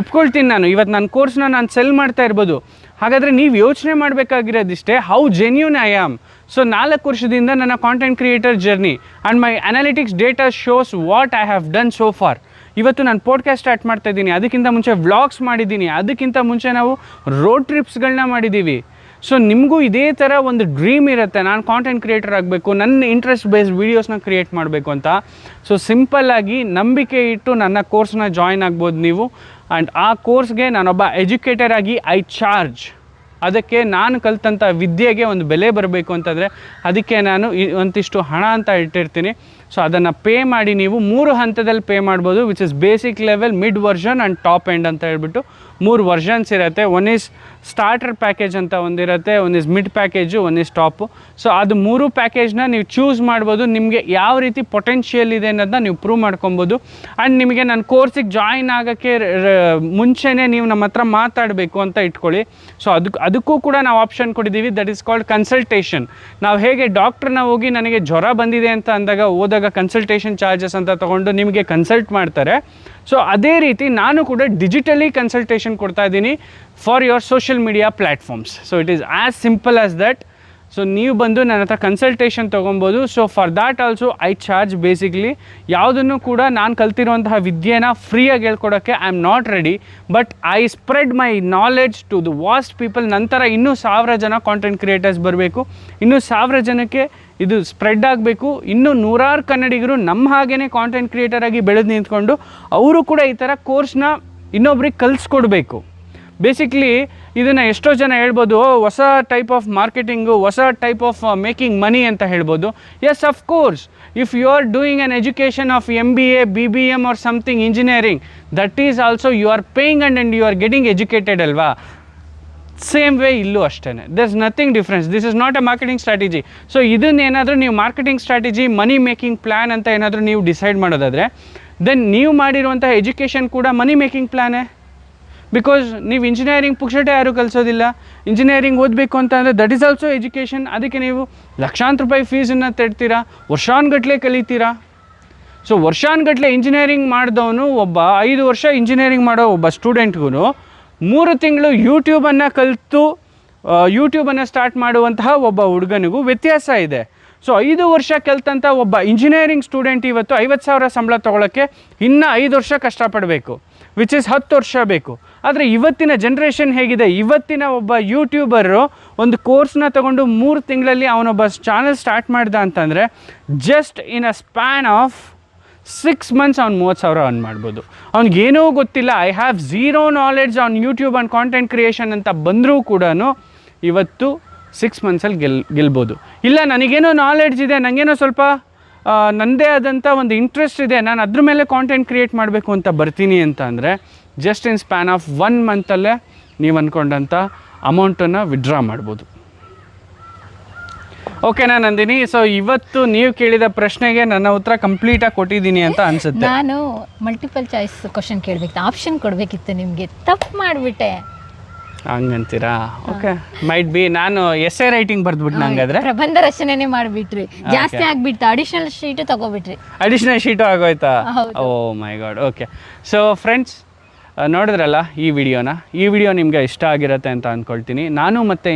ಒಪ್ಕೊಳ್ತೀನಿ ನಾನು. ಇವತ್ತು ನನ್ನ ಕೋರ್ಸ್ನ ನಾನು ಸೆಲ್ ಮಾಡ್ತಾ ಇರ್ಬೋದು. ಹಾಗಾದರೆ ನೀವು ಯೋಚನೆ ಮಾಡಬೇಕಾಗಿರೋದಿಷ್ಟೇ how genuine I am so ನಾಲ್ಕು ವರ್ಷದಿಂದ ನನ್ನ content creator journey and my analytics data shows what I have done so far ಇವತ್ತು ನಾನು ಪಾಡ್ಕಾಸ್ಟ್ ಸ್ಟಾರ್ಟ್ ಮಾಡ್ತಾ ಇದ್ದೀನಿ. ಅದಕ್ಕಿಂತ ಮುಂಚೆ ವ್ಲಾಗ್ಸ್ ಮಾಡಿದ್ದೀನಿ. ಅದಕ್ಕಿಂತ ಮುಂಚೆ ನಾವು ರೋಡ್ ಟ್ರಿಪ್ಸ್ಗಳನ್ನ ಮಾಡಿದ್ದೀವಿ. ಸೊ ನಿಮಗೂ ಇದೇ ಥರ ಒಂದು ಡ್ರೀಮ್ ಇರುತ್ತೆ. ನಾನು ಕಾಂಟೆಂಟ್ ಕ್ರಿಯೇಟರ್ ಆಗಬೇಕು, ನನ್ನ ಇಂಟ್ರೆಸ್ಟ್ ಬೇಸ್ಡ್ ವೀಡಿಯೋಸ್ನ ಕ್ರಿಯೇಟ್ ಮಾಡಬೇಕು ಅಂತ. ಸೊ ಸಿಂಪಲ್ಲಾಗಿ ನಂಬಿಕೆ ಇಟ್ಟು ನನ್ನ ಕೋರ್ಸ್ನ ಜಾಯ್ನ್ ಆಗ್ಬೋದು ನೀವು. ಆ್ಯಂಡ್ ಆ ಕೋರ್ಸ್ಗೆ ನಾನೊಬ್ಬ ಎಜುಕೇಟರ್ ಆಗಿ ಐ ಚಾರ್ಜ್ ಅದಕ್ಕೆ ನಾನು ಕಲ್ತಂಥ ವಿದ್ಯೆಗೆ ಒಂದು ಬೆಲೆ ಬರಬೇಕು ಅಂತಂದರೆ ಅದಕ್ಕೆ ನಾನು ಒಂದಿಷ್ಟು ಹಣ ಅಂತ ಇಟ್ಟಿರ್ತೀನಿ. ಸೊ ಅದನ್ನು ಪೇ ಮಾಡಿ ನೀವು ಮೂರು ಹಂತದಲ್ಲಿ ಪೇ ಮಾಡ್ಬೋದು which is basic level mid version and top end ಅಂತ ಹೇಳ್ಬಿಟ್ಟು ಮೂರು ವರ್ಷನ್ಸ್ ಇರುತ್ತೆ. ಒನ್ ಈಸ್ ಸ್ಟಾರ್ಟರ್ ಪ್ಯಾಕೇಜ್ ಅಂತ ಒಂದಿರುತ್ತೆ one is mid package one is top so ಅದು ಮೂರು ಪ್ಯಾಕೇಜ್ನ ನೀವು ಚೂಸ್ ಮಾಡ್ಬೋದು, ನಿಮಗೆ ಯಾವ ರೀತಿ ಪೊಟೆನ್ಷಿಯಲ್ ಇದೆ ಅನ್ನೋದನ್ನ ನೀವು ಪ್ರೂವ್ ಮಾಡ್ಕೊಬೋದು. ಆ್ಯಂಡ್ ನಿಮಗೆ ನನ್ನ ಕೋರ್ಸಿಗೆ ಜಾಯಿನ್ ಆಗೋಕ್ಕೆ ಮುಂಚೆನೇ ನೀವು ನಮ್ಮ ಹತ್ರ ಮಾತಾಡಬೇಕು ಅಂತ ಇಟ್ಕೊಳ್ಳಿ. ಸೊ ಅದಕ್ಕೆ ಅದಕ್ಕೂ ಕೂಡ ನಾವು ಆಪ್ಷನ್ ಕೊಟ್ಟಿದ್ದೀವಿ ದಟ್ ಈಸ್ ಕಾಲ್ಡ್ ಕನ್ಸಲ್ಟೇಷನ್ ನಾವು ಹೇಗೆ ಡಾಕ್ಟ್ರನ್ನ ಹೋಗಿ ನನಗೆ ಜ್ವರ ಬಂದಿದೆ ಅಂತ ಅಂದಾಗ ಹೋದಾಗ ಕನ್ಸಲ್ಟೇಷನ್ ಚಾರ್ಜಸ್ ಅಂತ ತೊಗೊಂಡು ನಿಮಗೆ ಕನ್ಸಲ್ಟ್ ಮಾಡ್ತಾರೆ. ಸೊ ಅದೇ ರೀತಿ ನಾನು ಕೂಡ ಡಿಜಿಟಲಿ ಕನ್ಸಲ್ಟೇಷನ್ ಕೊಡ್ತಾ ಇದ್ದೀನಿ for your social media platforms so it is as simple as that so ನೀವು ಬಂದು ನನ್ನ ಹತ್ರ ಕನ್ಸಲ್ಟೇಷನ್ ತೊಗೊಬೋದು. So for that also I charge basically ಯಾವುದನ್ನು ಕೂಡ ನಾನು ಕಲ್ತಿರುವಂತಹ ವಿದ್ಯೆನ ಫ್ರೀಯಾಗಿ ಹೇಳ್ಕೊಡೋಕ್ಕೆ I am not ready but I spread my knowledge to the vast people ನಂತರ ಇನ್ನೂ ಸಾವಿರ ಜನ ಕಾಂಟೆಂಟ್ ಕ್ರಿಯೇಟರ್ಸ್ ಬರಬೇಕು. ಇನ್ನೂ ಸಾವಿರ ಜನಕ್ಕೆ ಇದು ಸ್ಪ್ರೆಡ್ ಆಗಬೇಕು. ಇನ್ನೂ ನೂರಾರು ಕನ್ನಡಿಗರು ನಮ್ಮ ಹಾಗೆಯೇ ಕಾಂಟೆಂಟ್ ಕ್ರಿಯೇಟರ್ ಆಗಿ ಬೆಳೆದು ನಿಂತ್ಕೊಂಡು, ಅವರು ಕೂಡ ಈ ಥರ ಕೋರ್ಸ್ನ ಇನ್ನೊಬ್ರಿಗೆ ಕಲಿಸ್ಕೊಡ್ಬೇಕು. ಬೇಸಿಕ್ಲಿ ಇದನ್ನು ಎಷ್ಟೋ ಜನ ಹೇಳ್ಬೋದು "ಓ, ಹೊಸ ಟೈಪ್ ಆಫ್ ಮಾರ್ಕೆಟಿಂಗು ಹೊಸ ಟೈಪ್ ಆಫ್ ಮೇಕಿಂಗ್ ಮನಿ ಅಂತ ಹೇಳ್ಬೋದು. Yes of course if you are doing an education of M B A B B M or something engineering that is also you are paying and and you are getting educated ಅಲ್ವಾ? Same way ಇಲ್ಲೂ ಅಷ್ಟೇ there is nothing difference this is not a marketing strategy so ಇದನ್ನೇನಾದರೂ ನೀವು marketing strategy money making plan ಅಂತ ಏನಾದರೂ ನೀವು decide ಮಾಡೋದಾದರೆ then ನೀವು ಮಾಡಿರುವಂಥ ಎಜುಕೇಷನ್ ಕೂಡ ಮನಿ ಮೇಕಿಂಗ್ ಪ್ಲ್ಯಾನೇ ಬಿಕಾಸ್ ನೀವು ಇಂಜಿನಿಯರಿಂಗ್ ಪುಕ್ಷಟೆ ಯಾರೂ ಕಲಿಸೋದಿಲ್ಲ. ಇಂಜಿನಿಯರಿಂಗ್ ಓದಬೇಕು ಅಂತ ಅಂದರೆ ದಟ್ ಈಸ್ ಆಲ್ಸೋ ಎಜುಕೇಷನ್ ಅದಕ್ಕೆ ನೀವು ಲಕ್ಷಾಂತರ ರೂಪಾಯಿ ಫೀಸನ್ನು ತೆಡ್ತೀರಾ? ವರ್ಷಾನುಗಟ್ಲೆ ಕಲಿತೀರಾ? ಸೊ ವರ್ಷಾನುಗಟ್ಲೆ ಇಂಜಿನಿಯರಿಂಗ್ ಮಾಡಿದವನು ಒಬ್ಬ, ಐದು ವರ್ಷ ಇಂಜಿನಿಯರಿಂಗ್ ಮಾಡೋ ಒಬ್ಬ ಸ್ಟೂಡೆಂಟ್ಗೂ ಮೂರು ತಿಂಗಳು ಯೂಟ್ಯೂಬನ್ನು ಕಲಿತು ಯೂಟ್ಯೂಬನ್ನು ಸ್ಟಾರ್ಟ್ ಮಾಡುವಂತಹ ಒಬ್ಬ ಹುಡುಗನಿಗೂ ವ್ಯತ್ಯಾಸ ಇದೆ. ಸೊ ಐದು ವರ್ಷ ಕಲ್ತಂಥ ಒಬ್ಬ ಇಂಜಿನಿಯರಿಂಗ್ ಸ್ಟೂಡೆಂಟ್ ಇವತ್ತು ಐವತ್ತು ಸಾವಿರ ಸಂಬಳ ತೊಗೊಳಕ್ಕೆ ಇನ್ನೂ ಐದು ವರ್ಷ ಕಷ್ಟಪಡಬೇಕು. ವಿಚ್ ಇಸ್ ಹತ್ತು ವರ್ಷ ಬೇಕು. ಆದರೆ ಇವತ್ತಿನ ಜನ್ರೇಷನ್ ಹೇಗಿದೆ? ಇವತ್ತಿನ ಒಬ್ಬ ಯೂಟ್ಯೂಬರು ಒಂದು ಕೋರ್ಸ್ನ ತಗೊಂಡು ಮೂರು ತಿಂಗಳಲ್ಲಿ ಅವನೊಬ್ಬ ಚಾನಲ್ ಸ್ಟಾರ್ಟ್ ಮಾಡ್ದ ಅಂತಂದರೆ just in a span of six months ಅವ್ನು ಮೂವತ್ತು ಸಾವಿರ ಅರ್ನ್ ಮಾಡ್ಬೋದು. ಅವ್ನಿಗೇನೂ ಗೊತ್ತಿಲ್ಲ. I have zero knowledge on YouTube and content creation ಅಂತ ಬಂದರೂ ಕೂಡ ಇವತ್ತು ಸಿಕ್ಸ್ ಮಂತ್ಸಲ್ಲಿ ಗೆಲ್, ಗೆಲ್ಬೋದು. ಇಲ್ಲ, ನನಗೇನೋ ನಾಲೆಡ್ಜ್ ಇದೆ ನನಗೇನೋ ಸ್ವಲ್ಪ ನನ್ನದೇ ಆದಂಥ ಒಂದು ಇಂಟ್ರೆಸ್ಟ್ ಇದೆ. ನಾನು ಅದ್ರ ಮೇಲೆ ಕಾಂಟೆಂಟ್ ಕ್ರಿಯೇಟ್ ಮಾಡಬೇಕು ಅಂತ ಬರ್ತೀನಿ ಅಂತ ಅಂದರೆ just in span of one ಮಂತಲ್ಲೇ ನೀವು ಅಂದ್ಕೊಂಡಂಥ ಅಮೌಂಟನ್ನು ವಿಡ್ರಾ ಮಾಡ್ಬೋದು. ಓಕೆನಾ ನಂದಿನಿ ಸೊ ಇವತ್ತು ನೀವು ಕೇಳಿದ ಪ್ರಶ್ನೆಗೆ ನನ್ನ ಉತ್ತರ ಕಂಪ್ಲೀಟಾಗಿ ಕೊಟ್ಟಿದ್ದೀನಿ ಅಂತ ಅನ್ಸುತ್ತೆ. ನಾನು ಮಲ್ಟಿಪಲ್ ಚಾಯ್ಸ್ ಕ್ವಶನ್ ಕೇಳಬೇಕು ಆಪ್ಷನ್ ಕೊಡಬೇಕಿತ್ತು ನಿಮಗೆ ತಪ್ಪು ಮಾಡಿಬಿಟ್ಟೆ. ಹಂಗಂತೀರಾ? ಓಕೆ ಮೈಟ್ ಬಿ ನಾನು ಎಸ್ ಎ ರೈಟಿಂಗ್ ಬರ್ದ್ಬಿಟ್ಟು ಹಂಗಾದ್ರೆ ಪ್ರಬಂಧ ರಚನೆನೇ ಮಾಡಿಬಿಟ್ರಿ ಜಾಸ್ತಿ ಆಗ್ಬಿಟ್ಟು ಅಡಿಷನಲ್ ಶೀಟ್ ತಗೋಬಿಟ್ರಿ. ಅಡಿಷನಲ್ ಶೀಟು ಆಗೋಯ್ತಾ? ಓ my god okay so friends ನೋಡಿದ್ರಲ್ಲ ಈ ವಿಡಿಯೋನ? ಈ ವಿಡಿಯೋ ನಿಮಗೆ ಇಷ್ಟ ಆಗಿರುತ್ತೆ ಅಂತ ಅಂದ್ಕೊಳ್ತೀನಿ ನಾನು ಮತ್ತು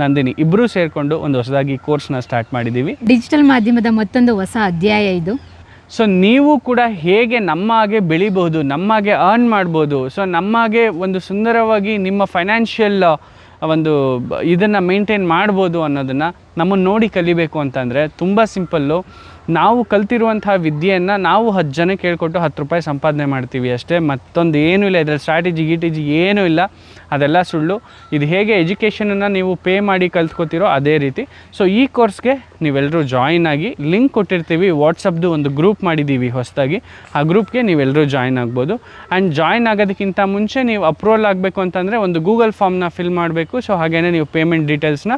ನಂದಿನಿ ಇಬ್ಬರೂ ಸೇರಿಕೊಂಡು ಒಂದು ಹೊಸದಾಗಿ ಕೋರ್ಸ್ನ ಸ್ಟಾರ್ಟ್ ಮಾಡಿದ್ದೀವಿ. ಡಿಜಿಟಲ್ ಮಾಧ್ಯಮದ ಮತ್ತೊಂದು ಹೊಸ ಅಧ್ಯಾಯ ಇದು. ಸೊ ನೀವು ಕೂಡ ಹೇಗೆ ನಮ್ಮ ಹಾಗೆ ಬೆಳಿಬಹುದು ನಮ್ಮ ಹಾಗೆ ಅರ್ನ್ ಮಾಡ್ಬೋದು ಸೊ ನಮ್ಮ ಹಾಗೆ ಒಂದು ಸುಂದರವಾಗಿ ನಿಮ್ಮ ಫೈನಾನ್ಷಿಯಲ್ ಒಂದು ಇದನ್ನು ಮೇಂಟೈನ್ ಮಾಡ್ಬೋದು ಅನ್ನೋದನ್ನು ನಮ್ಮನ್ನು ನೋಡಿ ಕಲಿಬೇಕು ಅಂತಂದರೆ ತುಂಬ ಸಿಂಪಲ್ಲು ನಾವು ಕಲ್ತಿರುವಂಥ ವಿದ್ಯೆಯನ್ನು ನಾವು ಹತ್ತು ಜನಕ್ಕೆ ಹೇಳ್ಕೊಟ್ಟು ಹತ್ತು ರೂಪಾಯಿ ಸಂಪಾದನೆ ಮಾಡ್ತೀವಿ ಅಷ್ಟೇ. ಮತ್ತೊಂದು ಏನೂ ಇಲ್ಲ, ಇದರಲ್ಲಿ ಸ್ಟ್ರಾಟಜಿ ಗೀಟಜಿ ಏನೂ ಇಲ್ಲ. ಅದೆಲ್ಲ ಸುಳ್ಳು. ಇದು ಹೇಗೆ ಎಜುಕೇಷನನ್ನು ನೀವು ಪೇ ಮಾಡಿ ಕಲ್ತ್ಕೋತಿರೋ ಅದೇ ರೀತಿ. ಸೊ ಈ ಕೋರ್ಸ್ಗೆ ನೀವೆಲ್ಲರೂ ಜಾಯಿನ್ ಆಗಿ ಲಿಂಕ್ ಕೊಟ್ಟಿರ್ತೀವಿ. ವಾಟ್ಸಪ್ದು ಒಂದು ಗ್ರೂಪ್ ಮಾಡಿದ್ದೀವಿ ಹೊಸದಾಗಿ. ಆ ಗ್ರೂಪ್ಗೆ ನೀವೆಲ್ಲರೂ ಜಾಯಿನ್ ಆಗ್ಬೋದು. ಆ್ಯಂಡ್ ಜಾಯಿನ್ ಆಗೋದಕ್ಕಿಂತ ಮುಂಚೆ ನೀವು ಅಪ್ರೂವಲ್ ಆಗಬೇಕು ಅಂತಂದರೆ ಒಂದು ಗೂಗಲ್ ಫಾರ್ಮ್ನ ಫಿಲ್ ಮಾಡಬೇಕು. ಸೊ ಹಾಗೆಯೇ ನೀವು ಪೇಮೆಂಟ್ ಡೀಟೇಲ್ಸ್ನ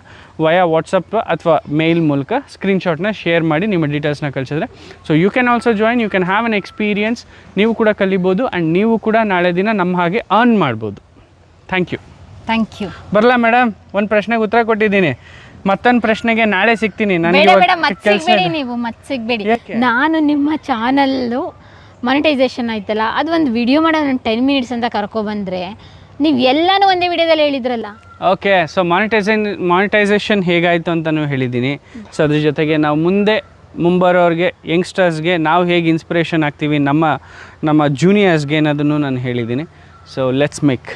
ವಯಾ ವಾಟ್ಸಪ್ ಅಥವಾ ಮೇಲ್ ಮೂಲಕ ಸ್ಕ್ರೀನ್ಶಾಟ್ನ ಶೇರ್ ಮಾಡಿ ನಿಮ್ಮ ಡೀಟೇಲ್ಸ್ನ ಕಳಿಸಿದ್ರೆ. So you can also join you can have an experience ನೀವು ಕೂಡ ಕಲಿಬೋದು ಆ್ಯಂಡ್ ನೀವು ಕೂಡ ನಾಳೆ ದಿನ ನಮ್ಮ ಹಾಗೆ ಅರ್ನ್ ಮಾಡ್ಬೋದು. ಥ್ಯಾಂಕ್ ಯು ಥ್ಯಾಂಕ್ ಯು ಬರಲ್ಲ ಮೇಡಮ್ ಒಂದು ಪ್ರಶ್ನೆಗೆ ಉತ್ತರ ಕೊಟ್ಟಿದ್ದೀನಿ. ಮತ್ತೊಂದು ಪ್ರಶ್ನೆಗೆ ನಾಳೆ ಸಿಗ್ತೀನಿ. ನನಗೆ ನೀವು ಮತ್ತೆ ಸಿಗಬೇಡಿ. ನಾನು ನಿಮ್ಮ ಚಾನಲ್ಲು ಮಾನಿಟೈಸೇಷನ್ ಆಯ್ತಲ್ಲ ಅದು ಒಂದು ವಿಡಿಯೋ ಮಾಡೋ ನಾನು ಟೆನ್ ಮಿನಿಟ್ಸ್ ಅಂತ ಕರ್ಕೊಬಂದ್ರೆ ನೀವು ಎಲ್ಲನೂ ಒಂದೇ ವಿಡಿಯೋದಲ್ಲಿ ಹೇಳಿದ್ರಲ್ಲ. ಓಕೆ ಸೊ ಮಾನಿಟೈಸೇನ್ ಮಾನಿಟೈಸೇಷನ್ ಹೇಗಾಯಿತು ಅಂತಲೂ ಹೇಳಿದ್ದೀನಿ. ಸೊ ಅದ್ರ ಜೊತೆಗೆ ನಾವು ಮುಂದೆ ಮುಂಬರೋರಿಗೆ ಯಂಗ್ಸ್ಟರ್ಸ್ಗೆ ನಾವು ಹೇಗೆ ಇನ್ಸ್ಪಿರೇಷನ್ ಆಗ್ತೀವಿ, ನಮ್ಮ ನಮ್ಮ ಜೂನಿಯರ್ಸ್ಗೆ ಅನ್ನೋದನ್ನು ನಾನು ಹೇಳಿದ್ದೀನಿ. So let's make